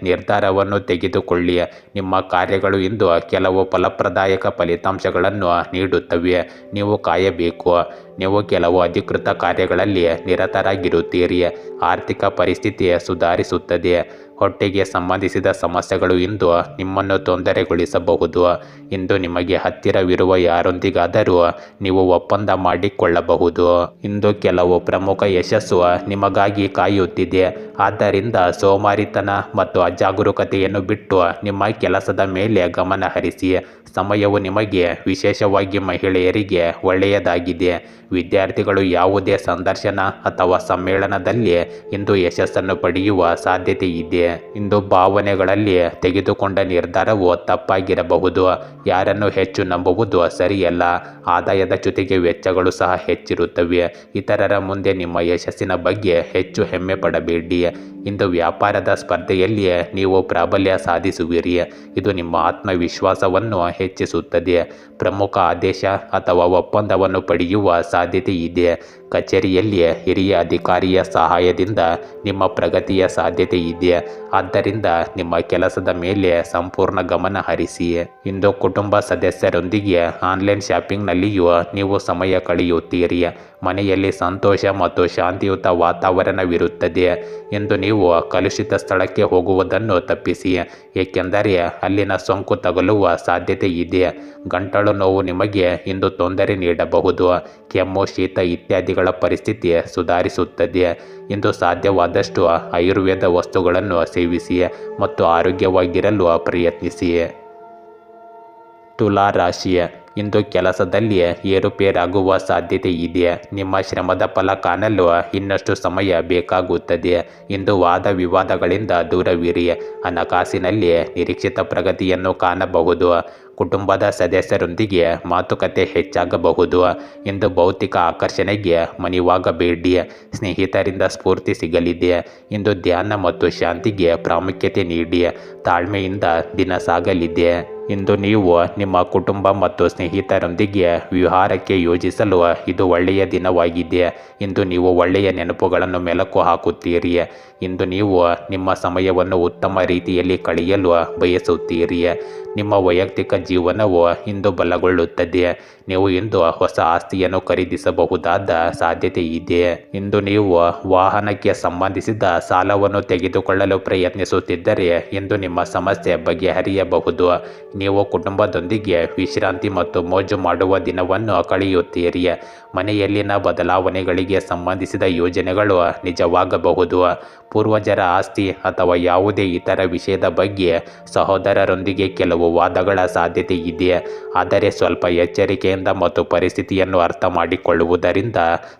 ನಿರ್ಧಾರವನ್ನು ತೆಗೆದುಕೊಳ್ಳಿ ನಿಮ್ಮ ಕಾರ್ಯಗಳು ಇಂದು ಕೆಲವು ಫಲಪ್ರದಾಯಕ ಫಲಿತಾಂಶಗಳನ್ನು ನೀಡುತ್ತವೆ. ನೀವು ಕಾಯಬೇಕು. ನೀವು ಕೆಲವು ಅಧಿಕೃತ ಕಾರ್ಯಗಳಲ್ಲಿ ನಿರತರಾಗಿರುತ್ತೀರಿ. ಆರ್ಥಿಕ ಪರಿಸ್ಥಿತಿ ಸುಧಾರಿಸುತ್ತದೆ. ಹೊಟ್ಟೆಗೆ ಸಂಬಂಧಿಸಿದ ಸಮಸ್ಯೆಗಳು ಇಂದು ನಿಮ್ಮನ್ನು ತೊಂದರೆಗೊಳಿಸಬಹುದು. ಇಂದು ನಿಮಗೆ ಹತ್ತಿರವಿರುವ ಯಾರೊಂದಿಗಾದರೂ ನೀವು ಒಪ್ಪಂದ ಮಾಡಿಕೊಳ್ಳಬಹುದು. ಇಂದು ಕೆಲವು ಪ್ರಮುಖ ಯಶಸ್ಸು ನಿಮಗಾಗಿ ಕಾಯುತ್ತಿದೆ. ಆದ್ದರಿಂದ ಸೋಮಾರಿತನ ಮತ್ತು ಅಜಾಗರೂಕತೆಯನ್ನು ಬಿಟ್ಟು ನಿಮ್ಮ ಕೆಲಸದ ಮೇಲೆ ಗಮನ ಹರಿಸಿ ಸಮಯವು ನಿಮಗೆ ವಿಶೇಷವಾಗಿ ಮಹಿಳೆಯರಿಗೆ ಒಳ್ಳೆಯದಾಗಿದೆ. ವಿದ್ಯಾರ್ಥಿಗಳು ಯಾವುದೇ ಸಂದರ್ಶನ ಅಥವಾ ಸಮ್ಮೇಳನದಲ್ಲಿ ಇಂದು ಯಶಸ್ಸನ್ನು ಪಡೆಯುವ ಸಾಧ್ಯತೆ ಇದೆ. ಇಂದು ಭಾವನೆಗಳಲ್ಲಿ ತೆಗೆದುಕೊಂಡ ನಿರ್ಧಾರವು ತಪ್ಪಾಗಿರಬಹುದು. ಯಾರನ್ನು ಹೆಚ್ಚು ನಂಬುವುದು ಸರಿಯಲ್ಲ. ಆದಾಯದ ಜೊತೆಗೆ ವೆಚ್ಚಗಳು ಸಹ ಹೆಚ್ಚಿರುತ್ತವೆ. ಇತರರ ಮುಂದೆ ನಿಮ್ಮ ಯಶಸ್ಸಿನ ಬಗ್ಗೆ ಹೆಚ್ಚು ಹೆಮ್ಮೆ ಪಡಬೇಡಿ. ಇಂದು ವ್ಯಾಪಾರದ ಸ್ಪರ್ಧೆಯಲ್ಲಿಯೇ ನೀವು ಪ್ರಾಬಲ್ಯ ಸಾಧಿಸುವಿರಿ. ಇದು ನಿಮ್ಮ ಆತ್ಮವಿಶ್ವಾಸವನ್ನು ಹೆಚ್ಚಿಸುತ್ತದೆ. ಪ್ರಮುಖ ಆದೇಶ ಅಥವಾ ಒಪ್ಪಂದವನ್ನು ಪಡೆಯುವ ಸಾಧ್ಯತೆ ಕಚೇರಿಯಲ್ಲಿ ಹಿರಿಯ ಅಧಿಕಾರಿಯ ಸಹಾಯದಿಂದ ನಿಮ್ಮ ಪ್ರಗತಿಯ ಸಾಧ್ಯತೆ ಇದೆ ಆದ್ದರಿಂದ ನಿಮ್ಮ ಕೆಲಸದ ಮೇಲೆ ಸಂಪೂರ್ಣ ಗಮನ ಹರಿಸಿ. ಇಂದು ಕುಟುಂಬ ಸದಸ್ಯರೊಂದಿಗೆ ಆನ್ಲೈನ್ ಶಾಪಿಂಗ್ನಲ್ಲಿಯೂ ನೀವು ಸಮಯ ಕಳೆಯುತ್ತೀರಿ. ಮನೆಯಲ್ಲಿ ಸಂತೋಷ ಮತ್ತು ಶಾಂತಿಯುತ ವಾತಾವರಣವಿರುತ್ತದೆ ಎಂದು ನೀವು ಕಲುಷಿತ ಸ್ಥಳಕ್ಕೆ ಹೋಗುವುದನ್ನು ತಪ್ಪಿಸಿ. ಏಕೆಂದರೆ ಅಲ್ಲಿನ ಸೋಂಕು ತಗುಲುವ ಸಾಧ್ಯತೆ ಇದೆ. ಗಂಟಲು ನೋವು ನಿಮಗೆ ಇಂದು ತೊಂದರೆ ನೀಡಬಹುದು. ಕೆಮ್ಮು, ಶೀತ ಇತ್ಯಾದಿಗಳ ಪರಿಸ್ಥಿತಿ ಸುಧಾರಿಸುತ್ತದೆ ಎಂದು ಸಾಧ್ಯವಾದಷ್ಟು ಆಯುರ್ವೇದ ವಸ್ತುಗಳನ್ನು ಸೇವಿಸಿ ಮತ್ತು ಆರೋಗ್ಯವಾಗಿರಲು ಪ್ರಯತ್ನಿಸಿ ತುಲಾ ರಾಶಿ ಇಂದು ಕೆಲಸದಲ್ಲಿ ಏರುಪೇರಾಗುವ ಸಾಧ್ಯತೆ ಇದೆ ನಿಮ್ಮ ಶ್ರಮದ ಫಲ ಕಾಣಲು ಇನ್ನಷ್ಟು ಸಮಯ ಬೇಕಾಗುತ್ತದೆ. ಇಂದು ವಾದ ವಿವಾದಗಳಿಂದ ದೂರವಿರಿ. ಹಣಕಾಸಿನಲ್ಲಿ ನಿರೀಕ್ಷಿತ ಪ್ರಗತಿಯನ್ನು ಕಾಣಬಹುದು. ಕುಟುಂಬದ ಸದಸ್ಯರೊಂದಿಗೆ ಮಾತುಕತೆ ಹೆಚ್ಚಾಗಬಹುದು. ಇಂದು ಭೌತಿಕ ಆಕರ್ಷಣೆಗೆ ಮಣಿವಾಗಬೇಡಿ. ಸ್ನೇಹಿತರಿಂದ ಸ್ಫೂರ್ತಿ ಸಿಗಲಿದೆ. ಇಂದು ಧ್ಯಾನ ಮತ್ತು ಶಾಂತಿಗೆ ಪ್ರಾಮುಖ್ಯತೆ ನೀಡಿ. ತಾಳ್ಮೆಯಿಂದ ದಿನ ಸಾಗಲಿದೆ. ಇಂದು ನೀವು ನಿಮ್ಮ ಕುಟುಂಬ ಮತ್ತು ಸ್ನೇಹಿತರೊಂದಿಗೆ ವಿಹಾರಕ್ಕೆ ಯೋಜಿಸಲು ಇದು ಒಳ್ಳೆಯ ದಿನವಾಗಿದೆ. ಇಂದು ನೀವು ಒಳ್ಳೆಯ ನೆನಪುಗಳನ್ನು ಮೆಲುಕು ಹಾಕುತ್ತೀರಿ. ಇಂದು ನೀವು ನಿಮ್ಮ ಸಮಯವನ್ನು ಉತ್ತಮ ರೀತಿಯಲ್ಲಿ ಕಳೆಯಲು ಬಯಸುತ್ತೀರಿ. ನಿಮ್ಮ ವೈಯಕ್ತಿಕ ಜೀವನವು ಇಂದು ಬಲಗೊಳ್ಳುತ್ತದೆ ನೀವು ಇಂದು ಹೊಸ ಆಸ್ತಿಯನ್ನು ಖರೀದಿಸಬಹುದಾದ ಸಾಧ್ಯತೆ ಇದೆ ಇಂದು ನೀವು ವಾಹನಕ್ಕೆ ಸಂಬಂಧಿಸಿದ ಸಾಲವನ್ನು ತೆಗೆದುಕೊಳ್ಳಲು ಪ್ರಯತ್ನಿಸುತ್ತಿದ್ದರೆ ಇಂದು ನಿಮ್ಮ ಸಮಸ್ಯೆ ಬಗೆಹರಿಯಬಹುದು. ನೀವು ಕುಟುಂಬದೊಂದಿಗೆ ವಿಶ್ರಾಂತಿ ಮತ್ತು ಮೋಜು ಮಾಡುವ ದಿನವನ್ನು ಕಳೆಯುತ್ತೀರಿ. ಮನೆಯಲ್ಲಿನ ಬದಲಾವಣೆಗಳಿಗೆ ಸಂಬಂಧಿಸಿದ ಯೋಜನೆಗಳು ನಿಜವಾಗಬಹುದು. ಪೂರ್ವಜರ ಆಸ್ತಿ ಅಥವಾ ಯಾವುದೇ ಇತರ ವಿಷಯದ ಬಗ್ಗೆ ಸಹೋದರರೊಂದಿಗೆ ಕೆಲವು ವಾದಗಳ ಸಾಧ್ಯತೆ ಇದೆ ಆದರೆ ಸ್ವಲ್ಪ ಎಚ್ಚರಿಕೆಯಿಂದ ಮತ್ತು ಪರಿಸ್ಥಿತಿಯನ್ನು ಅರ್ಥ ಮಾಡಿಕೊಳ್ಳುವುದರಿಂದ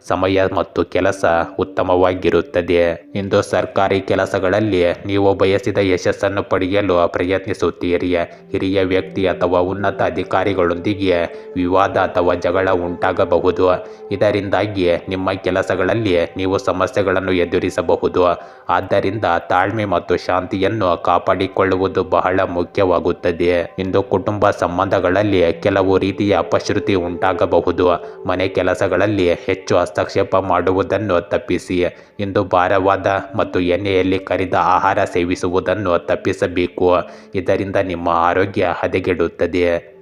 ಸಮಯ ಮತ್ತು ಕೆಲಸ ಉತ್ತಮವಾಗಿರುತ್ತದೆ. ಇಂದು ಸರ್ಕಾರಿ ಕೆಲಸಗಳಲ್ಲಿ ನೀವು ಬಯಸಿದ ಯಶಸ್ಸನ್ನು ಪಡೆಯಲು ಪ್ರಯತ್ನಿಸುತ್ತೀರಿ. ಹಿರಿಯ ವ್ಯಕ್ತಿ ಅಥವಾ ಉನ್ನತ ಅಧಿಕಾರಿಗಳೊಂದಿಗೆ ವಿವಾದ ಅಥವಾ ಜಗಳ ಉಂಟಾಗಬಹುದು. ಇದರಿಂದಾಗಿ ನಿಮ್ಮ ಕೆಲಸಗಳಲ್ಲಿ ನೀವು ಸಮಸ್ಯೆಗಳನ್ನು ಎದುರಿಸಬಹುದು. ಆದ್ದರಿಂದ ತಾಳ್ಮೆ ಮತ್ತು ಶಾಂತಿಯನ್ನು ಕಾಪಾಡಿಕೊಳ್ಳುವುದು ಬಹಳ ಮುಖ್ಯವಾಗುತ್ತದೆ. ಇಂದು ಕುಟುಂಬ ಸಂಬಂಧಗಳಲ್ಲಿ ಕೆಲವು ರೀತಿಯ ಅಪಶ್ರುತಿ ಉಂಟಾಗಬಹುದು. ಮನೆ ಕೆಲಸಗಳಲ್ಲಿ ಹೆಚ್ಚು ಹಸ್ತಕ್ಷೇಪ ಮಾಡುವುದನ್ನು ತಪ್ಪಿಸಿ. ಇಂದು ಭಾರವಾದ ಮತ್ತು ಎಣ್ಣೆಯಲ್ಲಿ ಕರಿದ ಆಹಾರ ಸೇವಿಸುವುದನ್ನು ತಪ್ಪಿಸಬೇಕು. ಇದರಿಂದ ನಿಮ್ಮ ಆರೋಗ್ಯ ಹದಗೆಡುತ್ತದೆ.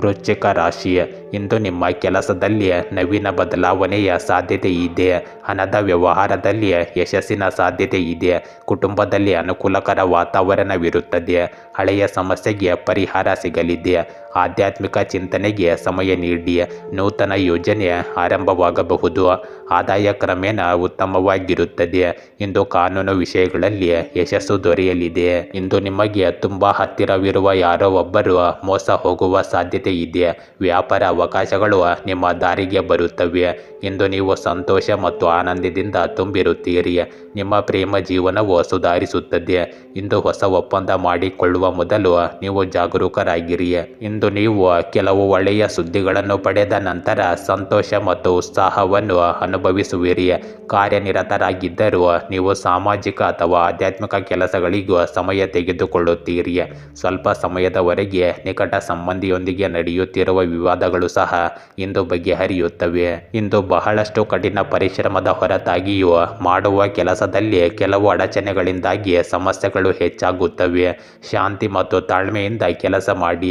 ವೃಶ್ಚಿಕ ರಾಶಿ ಇಂದು ನಿಮ್ಮ ಕೆಲಸದಲ್ಲಿ ನವೀನ ಬದಲಾವಣೆಯ ಸಾಧ್ಯತೆ ಇದೆ. ಹಣದ ವ್ಯವಹಾರದಲ್ಲಿ ಯಶಸ್ಸಿನ ಸಾಧ್ಯತೆ ಇದೆ. ಕುಟುಂಬದಲ್ಲಿ ಅನುಕೂಲಕರ ವಾತಾವರಣವಿರುತ್ತದೆ. ಹಳೆಯ ಸಮಸ್ಯೆಗೆ ಪರಿಹಾರ ಸಿಗಲಿದೆ. ಆಧ್ಯಾತ್ಮಿಕ ಚಿಂತನೆಗೆ ಸಮಯ ನೀಡಿ. ನೂತನ ಯೋಜನೆ ಆರಂಭವಾಗಬಹುದು. ಆದಾಯ ಕ್ರಮೇಣ ಉತ್ತಮವಾಗಿರುತ್ತದೆ. ಇಂದು ಕಾನೂನು ವಿಷಯಗಳಲ್ಲಿ ಯಶಸ್ಸು ದೊರೆಯಲಿದೆ. ಇಂದು ನಿಮಗೆ ತುಂಬ ಹತ್ತಿರವಿರುವ ಯಾರೋ ಒಬ್ಬರು ಮೋಸ ಹೋಗುವ ಸಾಧ್ಯತೆ ಇದೆ. ವ್ಯಾಪಾರ ಅವಕಾಶಗಳು ನಿಮ್ಮ ದಾರಿಗೆ ಬರುತ್ತವೆ. ಇಂದು ನೀವು ಸಂತೋಷ ಮತ್ತು ಆನಂದದಿಂದ ತುಂಬಿರುತ್ತೀರಿ. ನಿಮ್ಮ ಪ್ರೇಮ ಜೀವನವು ಸುಧಾರಿಸುತ್ತದೆ. ಇಂದು ಹೊಸ ಒಪ್ಪಂದ ಮಾಡಿಕೊಳ್ಳುವ ಮೊದಲು ನೀವು ಜಾಗರೂಕರಾಗಿರಿ. ಇಂದು ನೀವು ಕೆಲವು ಒಳ್ಳೆಯ ಸುದ್ದಿಗಳನ್ನು ಪಡೆದ ನಂತರ ಸಂತೋಷ ಮತ್ತು ಉತ್ಸಾಹವನ್ನು ಅನುಭವಿಸುವಿರಿ. ಕಾರ್ಯನಿರತರಾಗಿದ್ದರೂ ನೀವು ಸಾಮಾಜಿಕ ಅಥವಾ ಆಧ್ಯಾತ್ಮಿಕ ಕೆಲಸಗಳಿಗೂ ಸಮಯ ತೆಗೆದುಕೊಳ್ಳುತ್ತೀರಿ. ಸ್ವಲ್ಪ ಸಮಯದವರೆಗೆ ನಿಕಟ ಸಂಬಂಧಿಯೊಂದಿಗೆ ನಡೆಯುತ್ತಿರುವ ವಿವಾದಗಳು ಸಹ ಇಂದು ಬಗೆಹರಿಯುತ್ತವೆ. ಇಂದು ಬಹಳಷ್ಟು ಕಠಿಣ ಪರಿಶ್ರಮದ ಹೊರತಾಗಿಯೂ ಮಾಡುವ ಕೆಲಸದಲ್ಲಿ ಕೆಲವು ಅಡಚಣೆಗಳಿಂದಾಗಿ ಸಮಸ್ಯೆಗಳು ಹೆಚ್ಚಾಗುತ್ತವೆ. ಶಾಂತಿ ಮತ್ತು ತಾಳ್ಮೆಯಿಂದ ಕೆಲಸ ಮಾಡಿ,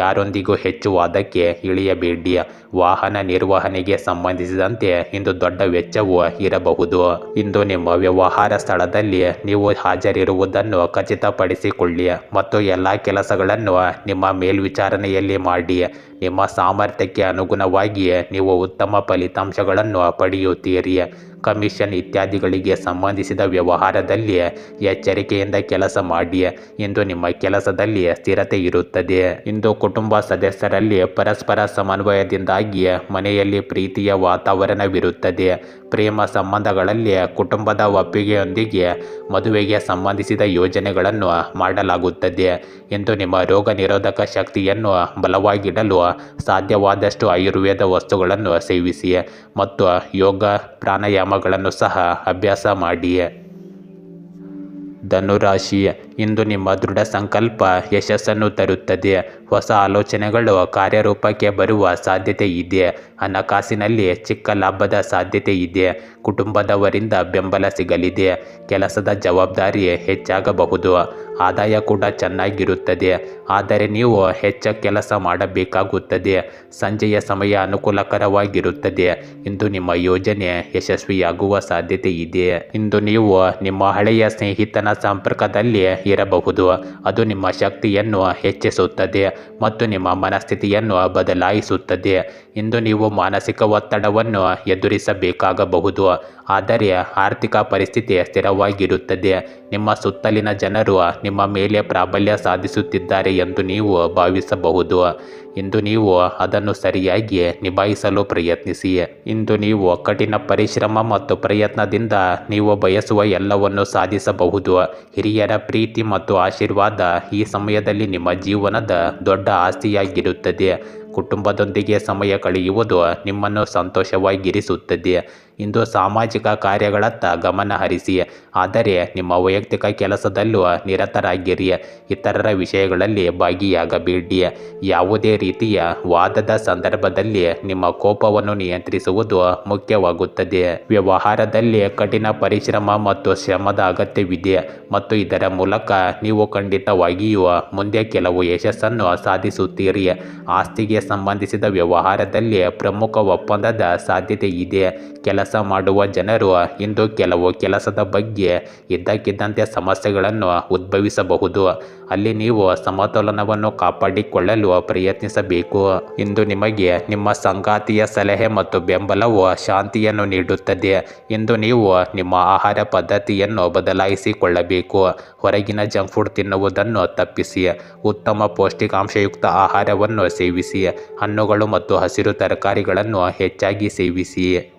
ಯಾರೊಂದಿಗೂ ಹೆಚ್ಚು ವಾದಕ್ಕೆ ಇಳಿಯಬೇಡಿ. ವಾಹನ ನಿರ್ವಹಣೆಗೆ ಸಂಬಂಧಿಸಿದಂತೆ ಇಂದು ದೊಡ್ಡ ವೆಚ್ಚವು ಇರಬಹುದು. ಇಂದು ನಿಮ್ಮ ವ್ಯವಹಾರ ಸ್ಥಳದಲ್ಲಿ ನೀವು ಹಾಜರಿರುವುದನ್ನು ಖಚಿತಪಡಿಸಿಕೊಳ್ಳಿ ಮತ್ತು ಎಲ್ಲ ಕೆಲಸಗಳನ್ನು ನಿಮ್ಮ ಮೇಲ್ವಿಚಾರಣೆಯಲ್ಲಿ ಮಾಡಿ. ನಿಮ್ಮ ಸಾಮರ್ಥ್ಯಕ್ಕೆ ಅನುಗುಣವಾಗಿಯೇ ನೀವು ಉತ್ತಮ ಫಲಿತಾಂಶಗಳನ್ನು ಪಡೆಯುತ್ತೀರಿ. ಕಮಿಷನ್ ಇತ್ಯಾದಿಗಳಿಗೆ ಸಂಬಂಧಿಸಿದ ವ್ಯವಹಾರದಲ್ಲಿ ಎಚ್ಚರಿಕೆಯಿಂದ ಕೆಲಸ ಮಾಡಿ ಎಂದು ನಿಮ್ಮ ಕೆಲಸದಲ್ಲಿ ಸ್ಥಿರತೆ ಇರುತ್ತದೆ. ಇಂದು ಕುಟುಂಬ ಸದಸ್ಯರಲ್ಲಿ ಪರಸ್ಪರ ಸಮನ್ವಯದಿಂದಾಗಿ ಮನೆಯಲ್ಲಿ ಪ್ರೀತಿಯ ವಾತಾವರಣವಿರುತ್ತದೆ. ಪ್ರೇಮ ಸಂಬಂಧಗಳಲ್ಲಿ ಕುಟುಂಬದ ಒಪ್ಪಿಗೆಯೊಂದಿಗೆ ಮದುವೆಗೆ ಸಂಬಂಧಿಸಿದ ಯೋಜನೆಗಳನ್ನು ಮಾಡಲಾಗುತ್ತದೆ ಎಂದು ನಿಮ್ಮ ರೋಗ ನಿರೋಧಕ ಶಕ್ತಿಯನ್ನು ಬಲವಾಗಿಡಲು ಸಾಧ್ಯವಾದಷ್ಟು ಆಯುರ್ವೇದ ವಸ್ತುಗಳನ್ನು ಸೇವಿಸಿ ಮತ್ತು ಯೋಗ ಪ್ರಾಣಾಯಾಮಗಳನ್ನು ಸಹ ಅಭ್ಯಾಸ ಮಾಡಿ ಧನುರಾಶಿ ಇಂದು ನಿಮ್ಮ ದೃಢ ಸಂಕಲ್ಪ ಯಶಸ್ಸನ್ನು ತರುತ್ತದೆ. ಹೊಸ ಆಲೋಚನೆಗಳು ಕಾರ್ಯರೂಪಕ್ಕೆ ಬರುವ ಸಾಧ್ಯತೆ ಇದೆ ಹಣಕಾಸಿನಲ್ಲಿ ಚಿಕ್ಕ ಲಾಭದ ಸಾಧ್ಯತೆ ಇದೆ ಕುಟುಂಬದವರಿಂದ ಬೆಂಬಲ ಸಿಗಲಿದೆ ಕೆಲಸದ ಜವಾಬ್ದಾರಿ ಹೆಚ್ಚಾಗಬಹುದು. ಆದಾಯ ಕೂಡ ಚೆನ್ನಾಗಿರುತ್ತದೆ. ಆದರೆ ನೀವು ಹೆಚ್ಚು ಕೆಲಸ ಮಾಡಬೇಕಾಗುತ್ತದೆ. ಸಂಜೆಯ ಸಮಯ ಅನುಕೂಲಕರವಾಗಿರುತ್ತದೆ. ಇಂದು ನಿಮ್ಮ ಯೋಜನೆ ಯಶಸ್ವಿಯಾಗುವ ಸಾಧ್ಯತೆ ಇದೆ. ಇಂದು ನೀವು ನಿಮ್ಮ ಹಳೆಯ ಸ್ನೇಹಿತನ ಸಂಪರ್ಕದಲ್ಲಿ ಇರಬಹುದು. ಅದು ನಿಮ್ಮ ಶಕ್ತಿಯನ್ನು ಹೆಚ್ಚಿಸುತ್ತದೆ ಮತ್ತು ನಿಮ್ಮ ಮನಸ್ಥಿತಿಯನ್ನು ಬದಲಾಯಿಸುತ್ತದೆ. ಇಂದು ನೀವು ಮಾನಸಿಕ ಒತ್ತಡವನ್ನು ಎದುರಿಸಬೇಕಾಗಬಹುದು. ಆದರೆ ಆರ್ಥಿಕ ಪರಿಸ್ಥಿತಿ ಸ್ಥಿರವಾಗಿರುತ್ತದೆ. ನಿಮ್ಮ ಸುತ್ತಲಿನ ಜನರು ನಿಮ್ಮ ಮೇಲೆ ಪ್ರಾಬಲ್ಯ ಸಾಧಿಸುತ್ತಿದ್ದಾರೆ ಎಂದು ನೀವು ಭಾವಿಸಬಹುದು. ಇಂದು ನೀವು ಅದನ್ನು ಸರಿಯಾಗಿ ನಿಭಾಯಿಸಲು ಪ್ರಯತ್ನಿಸಿ ಇಂದು ನೀವು ಕಠಿಣ ಪರಿಶ್ರಮ ಮತ್ತು ಪ್ರಯತ್ನದಿಂದ ನೀವು ಬಯಸುವ ಎಲ್ಲವನ್ನು ಸಾಧಿಸಬಹುದು. ಹಿರಿಯರ ಪ್ರೀತಿ ಮತ್ತು ಆಶೀರ್ವಾದ ಈ ಸಮಯದಲ್ಲಿ ನಿಮ್ಮ ಜೀವನದ ದೊಡ್ಡ ಆಸ್ತಿಯಾಗಿರುತ್ತದೆ. ಕುಟುಂಬದೊಂದಿಗೆ ಸಮಯ ಕಳೆಯುವುದು ನಿಮ್ಮನ್ನು ಸಂತೋಷವಾಗಿರಿಸುತ್ತದೆ. ಇಂದು ಸಾಮಾಜಿಕ ಕಾರ್ಯಗಳತ್ತ ಗಮನ ಹರಿಸಿ ಆದರೆ ನಿಮ್ಮ ವೈಯಕ್ತಿಕ ಕೆಲಸದಲ್ಲೂ ನಿರತರಾಗಿರಿ ಇತರರ ವಿಷಯಗಳಲ್ಲಿ ಭಾಗಿಯಾಗಬೇಡಿ ಯಾವುದೇ ರೀತಿಯ ವಾದದ ಸಂದರ್ಭದಲ್ಲಿ ನಿಮ್ಮ ಕೋಪವನ್ನು ನಿಯಂತ್ರಿಸುವುದು ಮುಖ್ಯವಾಗುತ್ತದೆ. ವ್ಯವಹಾರದಲ್ಲಿ ಕಠಿಣ ಪರಿಶ್ರಮ ಮತ್ತು ಶ್ರಮದ ಅಗತ್ಯವಿದೆ. ಮತ್ತು ಇದರ ಮೂಲಕ ನೀವು ಖಂಡಿತವಾಗಿಯೂ ಮುಂದೆ ಕೆಲವು ಯಶಸ್ಸನ್ನು ಸಾಧಿಸುತ್ತೀರಿ ಆಸ್ತಿಗೆ ಸಂಬಂಧಿಸಿದ ವ್ಯವಹಾರದಲ್ಲಿ ಪ್ರಮುಖ ಒಪ್ಪಂದದ ಸಾಧ್ಯತೆ ಇದೆ ಕೆಲಸ ಮಾಡುವ ಜನರು ಇಂದು ಕೆಲವು ಕೆಲಸದ ಬಗ್ಗೆ ಇದ್ದಕ್ಕಿದ್ದಂತೆ ಸಮಸ್ಯೆಗಳನ್ನು ಉದ್ಭವಿಸಬಹುದು. ಅಲ್ಲಿ ನೀವು ಸಮತೋಲನವನ್ನು ಕಾಪಾಡಿಕೊಳ್ಳಲು ಪ್ರಯತ್ನಿಸಬೇಕು. ಇಂದು ನಿಮಗೆ ನಿಮ್ಮ ಸಂಗಾತಿಯ ಸಲಹೆ ಮತ್ತು ಬೆಂಬಲವು ಶಾಂತಿಯನ್ನು ನೀಡುತ್ತದೆ. ಇಂದು ನೀವು ನಿಮ್ಮ ಆಹಾರ ಪದ್ಧತಿಯನ್ನು ಬದಲಾಯಿಸಿಕೊಳ್ಳಬೇಕು. ಹೊರಗಿನ ಜಂಕ್ ಫುಡ್ ತಿನ್ನುವುದನ್ನು ತಪ್ಪಿಸಿ. ಉತ್ತಮ ಪೌಷ್ಟಿಕಾಂಶಯುಕ್ತ ಆಹಾರವನ್ನು ಸೇವಿಸಿ. ಹಣ್ಣುಗಳು ಮತ್ತು ಹಸಿರು ತರಕಾರಿಗಳನ್ನು ಹೆಚ್ಚಾಗಿ ಸೇವಿಸಿ.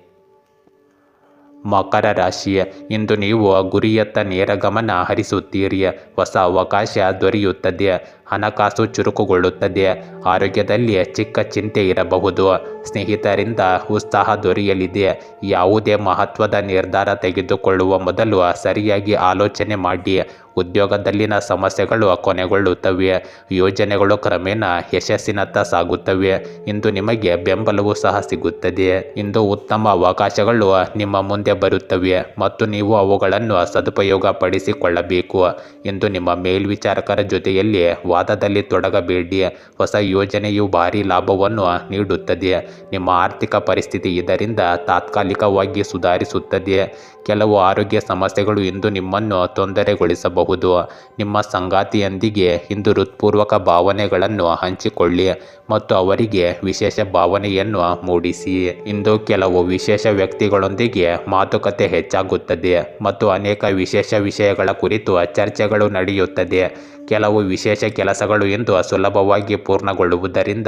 ಮಕರ ರಾಶಿಯ ಇಂದು ನೀವು ಗುರಿಯತ್ತ ನೇರ ಗಮನ ಹರಿಸುತ್ತೀರಿ. ಹೊಸ ಅವಕಾಶ ದೊರೆಯುತ್ತದೆ. ಹಣಕಾಸು ಚುರುಕುಗೊಳ್ಳುತ್ತದೆ. ಆರೋಗ್ಯದಲ್ಲಿ ಚಿಕ್ಕ ಚಿಂತೆ ಇರಬಹುದು. ಸ್ನೇಹಿತರಿಂದ ಉತ್ಸಾಹ ದೊರೆಯಲಿದೆ. ಯಾವುದೇ ಮಹತ್ವದ ನಿರ್ಧಾರ ತೆಗೆದುಕೊಳ್ಳುವ ಮೊದಲು ಸರಿಯಾಗಿ ಆಲೋಚನೆ ಮಾಡಿ. ಉದ್ಯೋಗದಲ್ಲಿನ ಸಮಸ್ಯೆಗಳು, ಕೊನೆಗೊಳ್ಳುತ್ತವೆ. ಯೋಜನೆಗಳು ಕ್ರಮೇಣ ಯಶಸ್ಸಿನತ್ತ ಸಾಗುತ್ತವೆ. ಇಂದು ನಿಮಗೆ ಬೆಂಬಲವೂ ಸಹ ಸಿಗುತ್ತದೆ. ಇಂದು ಉತ್ತಮ ಅವಕಾಶಗಳು ನಿಮ್ಮ ಮುಂದೆ ಬರುತ್ತವೆ ಮತ್ತು ನೀವು ಅವುಗಳನ್ನು ಸದುಪಯೋಗ ಪಡಿಸಿಕೊಳ್ಳಬೇಕು ಇಂದು ನಿಮ್ಮ ಮೇಲ್ವಿಚಾರಕರ ಜೊತೆಯಲ್ಲಿ ವಾದದಲ್ಲಿ ತೊಡಗಬೇಡಿ. ಹೊಸ ಯೋಜನೆಯು ಭಾರಿ ಲಾಭವನ್ನು ನೀಡುತ್ತದೆ. ನಿಮ್ಮ ಆರ್ಥಿಕ ಪರಿಸ್ಥಿತಿ ಇದರಿಂದ ತಾತ್ಕಾಲಿಕವಾಗಿ ಸುಧಾರಿಸುತ್ತದೆ. ಕೆಲವು ಆರೋಗ್ಯ ಸಮಸ್ಯೆಗಳು ಇಂದು ನಿಮ್ಮನ್ನು ತೊಂದರೆಗೊಳಿಸಬಹುದು. ನಿಮ್ಮ ಸಂಗಾತಿಯೊಂದಿಗೆ ಇಂದು ಹೃತ್ಪೂರ್ವಕ ಭಾವನೆಗಳನ್ನು ಹಂಚಿಕೊಳ್ಳಿ ಮತ್ತು ಅವರಿಗೆ ವಿಶೇಷ ಭಾವನೆಯನ್ನು ಮೂಡಿಸಿ. ಇಂದು ಕೆಲವು ವಿಶೇಷ ವ್ಯಕ್ತಿಗಳೊಂದಿಗೆ ಮಾತುಕತೆ ಹೆಚ್ಚಾಗುತ್ತದೆ ಮತ್ತು ಅನೇಕ ವಿಶೇಷ ವಿಷಯಗಳ ಕುರಿತು ಚರ್ಚೆಗಳು ನಡೆಯುತ್ತದೆ. ಕೆಲವು ವಿಶೇಷ ಕೆಲಸಗಳು ಎಂದು ಸುಲಭವಾಗಿ ಪೂರ್ಣಗೊಳ್ಳುವುದರಿಂದ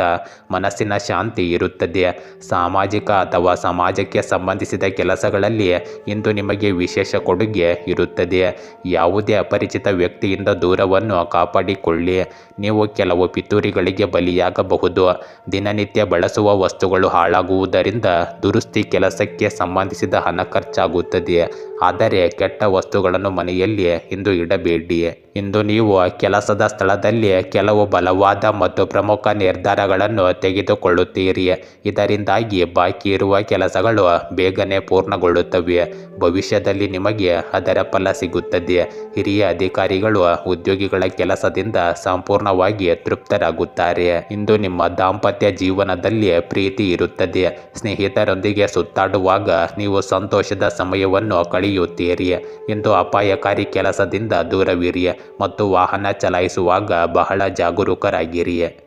ಮನಸ್ಸಿನ ಶಾಂತಿ ಇರುತ್ತದೆ. ಸಾಮಾಜಿಕ ಅಥವಾ ಸಮಾಜಕ್ಕೆ ಸಂಬಂಧಿಸಿದ ಕೆಲಸಗಳಲ್ಲಿ ಇಂದು ನಿಮಗೆ ವಿಶೇಷ ಕೊಡುಗೆ ಇರುತ್ತದೆ. ಯಾವುದೇ ಅಪರಿಚಿತ ವ್ಯಕ್ತಿಯಿಂದ ದೂರವನ್ನು ಕಾಪಾಡಿಕೊಳ್ಳಿ. ನೀವು ಕೆಲವು ಪಿತೂರಿಗಳಿಗೆ ಬಲಿಯಾಗಬಹುದು. ದಿನನಿತ್ಯ ಬಳಸುವ ವಸ್ತುಗಳು ಹಾಳಾಗುವುದರಿಂದ ದುರಸ್ತಿ ಕೆಲಸಕ್ಕೆ ಸಂಬಂಧಿಸಿದ ಹಣ ಖರ್ಚಾಗುತ್ತದೆ. ಆದರೆ ಕೆಟ್ಟ ವಸ್ತುಗಳನ್ನು ಮನೆಯಲ್ಲಿ ಇಂದು ಇಡಬೇಡಿ ಇಂದು ನೀವು ಕೆಲಸದ ಸ್ಥಳದಲ್ಲಿ ಕೆಲವು ಬಲವಾದ ಮತ್ತು ಪ್ರಮುಖ ನಿರ್ಧಾರಗಳನ್ನು ತೆಗೆದುಕೊಳ್ಳುತ್ತೀರಿ ಇದರಿಂದಾಗಿ ಬಾಕಿ ಇರುವ ಕೆಲಸಗಳು ಬೇಗನೆ ಪೂರ್ಣಗೊಳ್ಳುತ್ತವೆ ಭವಿಷ್ಯದಲ್ಲಿ ನಿಮಗೆ ಅದರ ಫಲ ಸಿಗುತ್ತದೆ ಹಿರಿಯ ಅಧಿಕಾರಿಗಳು ಉದ್ಯೋಗಿಗಳ ಕೆಲಸದಿಂದ ಸಂಪೂರ್ಣವಾಗಿ ತೃಪ್ತರಾಗುತ್ತಾರೆ ಇಂದು ನಿಮ್ಮ ದಾಂಪತ್ಯ ಜೀವನದಲ್ಲಿ ಪ್ರೀತಿ ಇರುತ್ತದೆ ಸ್ನೇಹಿತರೊಂದಿಗೆ ಸುತ್ತಾಡುವಾಗ ನೀವು ಸಂತೋಷದ ಸಮಯವನ್ನು ಕಳೆಯುತ್ತೀರಿ ಇಂದು ಅಪಾಯಕಾರಿ ಕೆಲಸದಿಂದ ದೂರವಿರಿ ಮತ್ತು ವಾಹನ ಚಲಾಯಿಸುವಾಗ ಬಹಳ ಜಾಗರೂಕರಾಗಿರಿ.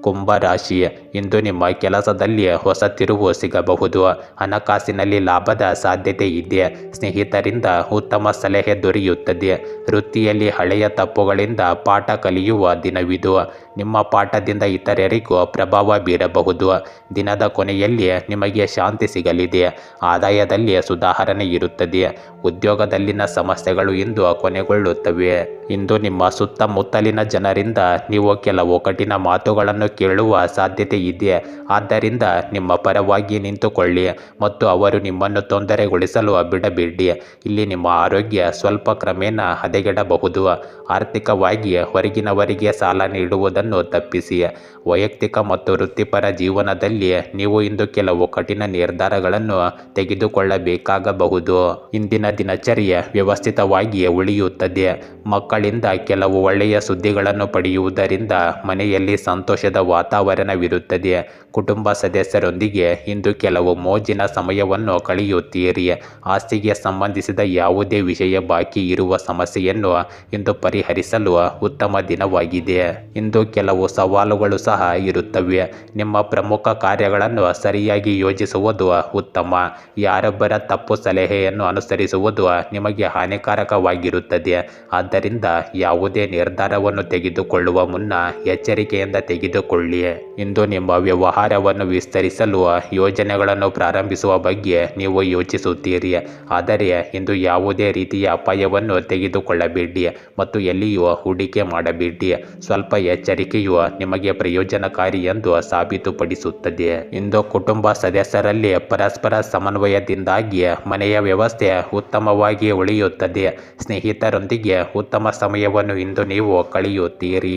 ಕುಂಭರಾಶಿ, ಇಂದು ನಿಮ್ಮ ಕೆಲಸದಲ್ಲಿ ಹೊಸ ತಿರುವು ಸಿಗಬಹುದು. ಹಣಕಾಸಿನಲ್ಲಿ ಲಾಭದ ಸಾಧ್ಯತೆ ಇದೆ. ಸ್ನೇಹಿತರಿಂದ ಉತ್ತಮ ಸಲಹೆ ದೊರೆಯುತ್ತದೆ. ವೃತ್ತಿಯಲ್ಲಿ ಹಳೆಯ ತಪ್ಪುಗಳಿಂದ ಪಾಠ ಕಲಿಯುವ ದಿನವಿದು. ನಿಮ್ಮ ಪಾಠದಿಂದ ಇತರರಿಗೂ ಪ್ರಭಾವ ಬೀರಬಹುದು. ದಿನದ ಕೊನೆಯಲ್ಲಿ ನಿಮಗೆ ಶಾಂತಿ ಸಿಗಲಿದೆ. ಆದಾಯದಲ್ಲಿ ಸುಧಾರಣೆ ಇರುತ್ತದೆ. ಉದ್ಯೋಗದಲ್ಲಿನ ಸಮಸ್ಯೆಗಳು ಇಂದು ಕೊನೆಗೊಳ್ಳುತ್ತವೆ. ಇಂದು ನಿಮ್ಮ ಸುತ್ತಮುತ್ತಲಿನ ಜನರಿಂದ ನೀವು ಕೆಲವು ಕಠಿಣ ಮಾತುಗಳನ್ನು ಕೇಳುವ ಸಾಧ್ಯತೆ ಇದೆ. ಆದ್ದರಿಂದ ನಿಮ್ಮ ಪರವಾಗಿ ನಿಂತುಕೊಳ್ಳಿ ಮತ್ತು ಅವರು ನಿಮ್ಮನ್ನು ತೊಂದರೆಗೊಳಿಸಲು ಬಿಡಬೇಡಿ. ಇಲ್ಲಿ ನಿಮ್ಮ ಆರೋಗ್ಯ ಸ್ವಲ್ಪ ಕ್ರಮೇಣ ಹದಗೆಡಬಹುದು. ಆರ್ಥಿಕವಾಗಿ ಹೊರಗಿನವರಿಗೆ ಸಾಲ ನೀಡುವುದನ್ನು ತಪ್ಪಿಸಿ ವೈಯಕ್ತಿಕ ಮತ್ತು ವೃತ್ತಿಪರ ಜೀವನದಲ್ಲಿ ನೀವು ಇಂದು ಕೆಲವು ಕಠಿಣ ನಿರ್ಧಾರಗಳನ್ನು ತೆಗೆದುಕೊಳ್ಳಬೇಕಾಗಬಹುದು. ಇಂದಿನ ದಿನಚರ್ಯ ವ್ಯವಸ್ಥಿತವಾಗಿ ಉಳಿಯುತ್ತದೆ. ಮಕ್ಕಳಿಂದ ಕೆಲವು ಒಳ್ಳೆಯ ಸುದ್ದಿಗಳನ್ನು ಪಡೆಯುವುದರಿಂದ ಮನೆಯಲ್ಲಿ ಸಂತೋಷದ ವಾತಾವರಣವಿರುತ್ತದೆ. ಕುಟುಂಬ ಸದಸ್ಯರೊಂದಿಗೆ ಇಂದು ಕೆಲವು ಮೋಜಿನ ಸಮಯವನ್ನು ಕಳೆಯುತ್ತೀರಿ. ಆಸ್ತಿಗೆ ಸಂಬಂಧಿಸಿದ ಯಾವುದೇ ವಿಷಯ ಬಾಕಿ ಇರುವ ಸಮಸ್ಯೆಯನ್ನು ಇಂದು ಪರಿಹರಿಸಲು ಉತ್ತಮ ದಿನವಾಗಿದೆ. ಇಂದು ಕೆಲವು ಸವಾಲುಗಳು ಸಹ ಇರುತ್ತವೆ. ನಿಮ್ಮ ಪ್ರಮುಖ ಕಾರ್ಯಗಳನ್ನು ಸರಿಯಾಗಿ ಯೋಜಿಸುವುದು ಉತ್ತಮ. ಯಾರೊಬ್ಬರ ತಪ್ಪು ಸಲಹೆಯನ್ನು ಅನುಸರಿಸುವುದು ನಿಮಗೆ ಹಾನಿಕಾರಕವಾಗಿರುತ್ತದೆ. ಆದ್ದರಿಂದ ಯಾವುದೇ ನಿರ್ಧಾರವನ್ನು ತೆಗೆದುಕೊಳ್ಳುವ ಮುನ್ನ ಎಚ್ಚರಿಕೆಯಿಂದ ತೆಗೆದುಕೊಳ್ಳಿ. ಇಂದು ನಿಮ್ಮ ವ್ಯವಹಾರವನ್ನು ವಿಸ್ತರಿಸಲು ಯೋಜನೆಗಳನ್ನು ಪ್ರಾರಂಭಿಸುವ ಬಗ್ಗೆ ನೀವು ಯೋಚಿಸುತ್ತೀರಿ. ಆದರೆ ಇಂದು ಯಾವುದೇ ರೀತಿಯ ಅಪಾಯವನ್ನು ತೆಗೆದುಕೊಳ್ಳಬೇಡಿ ಮತ್ತು ಎಲ್ಲಿಯೂ ಹೂಡಿಕೆ ಮಾಡಬೇಡಿ. ಸ್ವಲ್ಪ ಎಚ್ಚರಿಕೆಯು ನಿಮಗೆ ಪ್ರಯೋಜನಕಾರಿ ಎಂದು ಸಾಬೀತುಪಡಿಸುತ್ತದೆ. ಇಂದು ಕುಟುಂಬ ಸದಸ್ಯರಲ್ಲಿ ಪರಸ್ಪರ ಸಮನ್ವಯದಿಂದಾಗಿ ಮನೆಯ ವ್ಯವಸ್ಥೆ ಉತ್ತಮವಾಗಿ ಉಳಿಯುತ್ತದೆ. ಸ್ನೇಹಿತರೊಂದಿಗೆ ಉತ್ತಮ ಸಮಯವನ್ನು ಇಂದು ನೀವು ಕಳೆಯುತ್ತೀರಿ.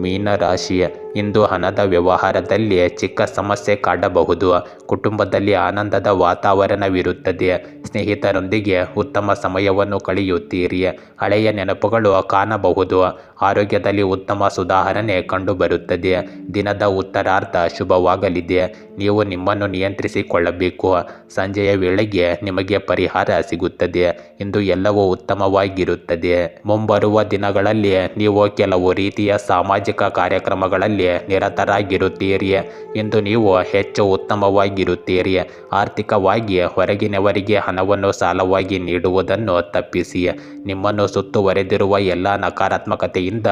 ಮೀನರಾಶಿ ಇಂದು ಹಣದ ವ್ಯವಹಾರದಲ್ಲಿ ಚಿಕ್ಕ ಸಮಸ್ಯೆ ಕಾಡಬಹುದು. ಕುಟುಂಬದಲ್ಲಿ ಆನಂದದ ವಾತಾವರಣವಿರುತ್ತದೆ ಸ್ನೇಹಿತರೊಂದಿಗೆ ಉತ್ತಮ ಸಮಯವನ್ನು ಕಳೆಯುತ್ತೀರಿ. ಹಳೆಯ ನೆನಪುಗಳು ಕಾಣಬಹುದು. ಆರೋಗ್ಯದಲ್ಲಿ ಉತ್ತಮ ಸುಧಾರಣೆ ಕಂಡುಬರುತ್ತದೆ. ದಿನದ ಉತ್ತರಾರ್ಧ ಶುಭವಾಗಲಿದೆ. ನೀವು ನಿಮ್ಮನ್ನು ನಿಯಂತ್ರಿಸಿಕೊಳ್ಳಬೇಕು. ಸಂಜೆಯ ವೇಳೆಗೆ ನಿಮಗೆ ಪರಿಹಾರ ಸಿಗುತ್ತದೆ. ಇಂದು ಎಲ್ಲವೂ ಉತ್ತಮವಾಗಿರುತ್ತದೆ. ಮುಂಬರುವ ದಿನಗಳಲ್ಲಿ ನೀವು ಕೆಲವು ರೀತಿಯ ಸಾಮಾಜಿಕ ಕಾರ್ಯಕ್ರಮಗಳಲ್ಲಿ ನಿರತರಾಗಿರುತ್ತೀರಿ ಇಂದು ನೀವು ಹೆಚ್ಚು ಉತ್ತಮವಾಗಿರುತ್ತೀರಿ. ಆರ್ಥಿಕವಾಗಿ ಹೊರಗಿನವರಿಗೆ ಹಣವನ್ನು ಸಾಲವಾಗಿ ನೀಡುವುದನ್ನು ತಪ್ಪಿಸಿ. ನಿಮ್ಮನ್ನು ಸುತ್ತುವರೆದಿರುವ ಎಲ್ಲ ನಕಾರಾತ್ಮಕತೆಯಿಂದ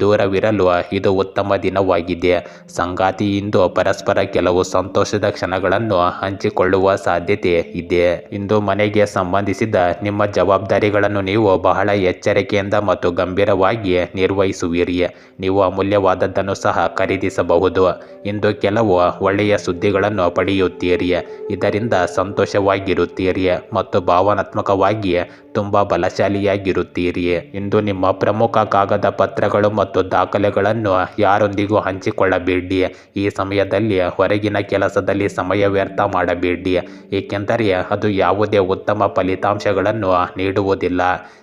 ದೂರವಿರಲು ಇದು ಉತ್ತಮ ದಿನವಾಗಿದೆ. ಸಂಗಾತಿ ಇಂದು ಪರಸ್ಪರ ಕೆಲವು ಸಂತೋಷದ ಕ್ಷಣಗಳನ್ನು ಹಂಚಿಕೊಳ್ಳುವ ಸಾಧ್ಯತೆ ಇದೆ. ಇಂದು ಮನೆಗೆ ಸಂಬಂಧಿಸಿದ ನಿಮ್ಮ ಜವಾಬ್ದಾರಿಗಳನ್ನು ನೀವು ಬಹಳ ಎಚ್ಚರಿಕೆಯಿಂದ ಮತ್ತು ಗಂಭೀರವಾಗಿ ನಿರ್ವಹಿಸುವಿರಿ. ನೀವು ಅಮೂಲ್ಯವಾದದ್ದನ್ನು ಸಹ ಖರೀದಿಸಬಹುದು. ಇಂದು ಕೆಲವು ಒಳ್ಳೆಯ ಸುದ್ದಿಗಳನ್ನು ಪಡೆಯುತ್ತೀರಿ. ಇದರಿಂದ ಸಂತೋಷವಾಗಿರುತ್ತೀರಿ ಮತ್ತು ಭಾವನಾತ್ಮಕವಾಗಿ ತುಂಬ ಬಲಶಾಲಿಯಾಗಿರುತ್ತೀರಿ ಎಂದು ನಿಮ್ಮ ಪ್ರಮುಖ ಕಾಗದ ಪತ್ರಗಳು ಮತ್ತು ದಾಖಲೆಗಳನ್ನು ಯಾರೊಂದಿಗೂ ಹಂಚಿಕೊಳ್ಳಬೇಡಿ ಈ ಸಮಯದಲ್ಲಿ ಹೊರಗಿನ ಕೆಲಸದಲ್ಲಿ ಸಮಯ ವ್ಯರ್ಥ ಮಾಡಬೇಡಿ ಏಕೆಂದರೆ ಅದು ಯಾವುದೇ ಉತ್ತಮ ಫಲಿತಾಂಶಗಳನ್ನು ನೀಡುವುದಿಲ್ಲ.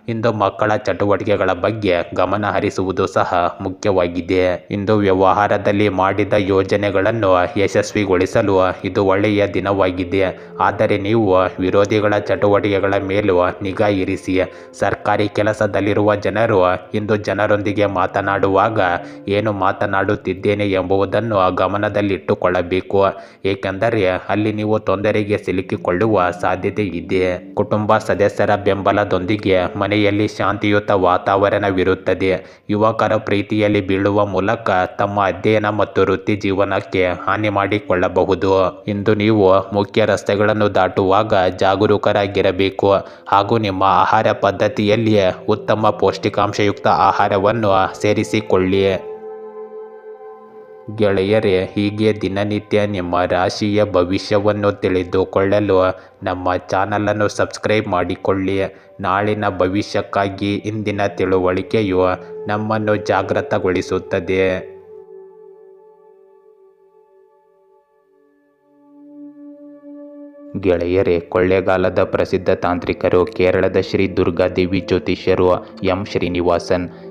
ಇಂದು ಮಕ್ಕಳ ಚಟುವಟಿಕೆಗಳ ಬಗ್ಗೆ ಗಮನ ಹರಿಸುವುದು ಸಹ ಮುಖ್ಯವಾಗಿದೆ. ಇಂದು ವ್ಯವಹಾರದಲ್ಲಿ ಮಾಡಿದ ಯೋಜನೆಗಳನ್ನು ಯಶಸ್ವಿಗೊಳಿಸಲು ಇದು ಒಳ್ಳೆಯ ದಿನವಾಗಿದೆ. ಆದರೆ ನೀವು ವಿರೋಧಿಗಳ ಚಟುವಟಿಕೆಗಳ ಮೇಲೂ ನಿಗಾ ಇರಿಸಿ. ಸರ್ಕಾರಿ ಕೆಲಸದಲ್ಲಿರುವ ಜನರು ಇಂದು ಜನರೊಂದಿಗೆ ಮಾತನಾಡುವಾಗ ಏನು ಮಾತನಾಡುತ್ತಿದ್ದೇನೆ ಎಂಬುದನ್ನು ಗಮನದಲ್ಲಿಟ್ಟುಕೊಳ್ಳಬೇಕು. ಏಕೆಂದರೆ ಅಲ್ಲಿ ನೀವು ತೊಂದರೆಗೆ ಸಿಲುಕಿಕೊಳ್ಳುವ ಸಾಧ್ಯತೆ ಇದೆ. ಕುಟುಂಬ ಸದಸ್ಯರ ಬೆಂಬಲದೊಂದಿಗೆ ಮನೆಯಲ್ಲಿ ಶಾಂತಿಯುತ ವಾತಾವರಣವಿರುತ್ತದೆ. ಯುವಕರ ಪ್ರೀತಿಯಲ್ಲಿ ಬೀಳುವ ಮೂಲಕ ತಮ್ಮ ಅಧ್ಯಯನ ಮತ್ತು ವೃತ್ತಿ ಜೀವನಕ್ಕೆ ಹಾನಿ ಮಾಡಿಕೊಳ್ಳಬಹುದು. ಇಂದು ನೀವು ಮುಖ್ಯ ರಸ್ತೆಗಳನ್ನು ದಾಟುವಾಗ ಜಾಗರೂಕರಾಗಿರಬೇಕು. ಹಾಗೂ ನಿಮ್ಮ ಆಹಾರ ಪದ್ಧತಿಯಲ್ಲಿ ಉತ್ತಮ ಪೌಷ್ಟಿಕಾಂಶಯುಕ್ತ ಆಹಾರವನ್ನು ಸೇರಿಸಿಕೊಳ್ಳಿ. ಗೆಳೆಯರೇ, ಹೀಗೆ ದಿನನಿತ್ಯ ನಿಮ್ಮ ರಾಶಿಯ ಭವಿಷ್ಯವನ್ನು ತಿಳಿದುಕೊಳ್ಳಲು ನಮ್ಮ ಚಾನಲನ್ನು ಸಬ್ಸ್ಕ್ರೈಬ್ ಮಾಡಿಕೊಳ್ಳಿ. ನಾಳಿನ ಭವಿಷ್ಯಕ್ಕಾಗಿ ಇಂದಿನ ತಿಳುವಳಿಕೆಯು ನಮ್ಮನ್ನು ಜಾಗೃತಗೊಳಿಸುತ್ತದೆ. ಗೆಳೆಯರೇ ಕೊಳ್ಳೇಗಾಲದ ಪ್ರಸಿದ್ಧ ತಾಂತ್ರಿಕರು ಕೇರಳದ ಶ್ರೀ ದುರ್ಗಾದೇವಿ ಜ್ಯೋತಿಷ್ಯರು ಎಂ ಶ್ರೀನಿವಾಸನ್.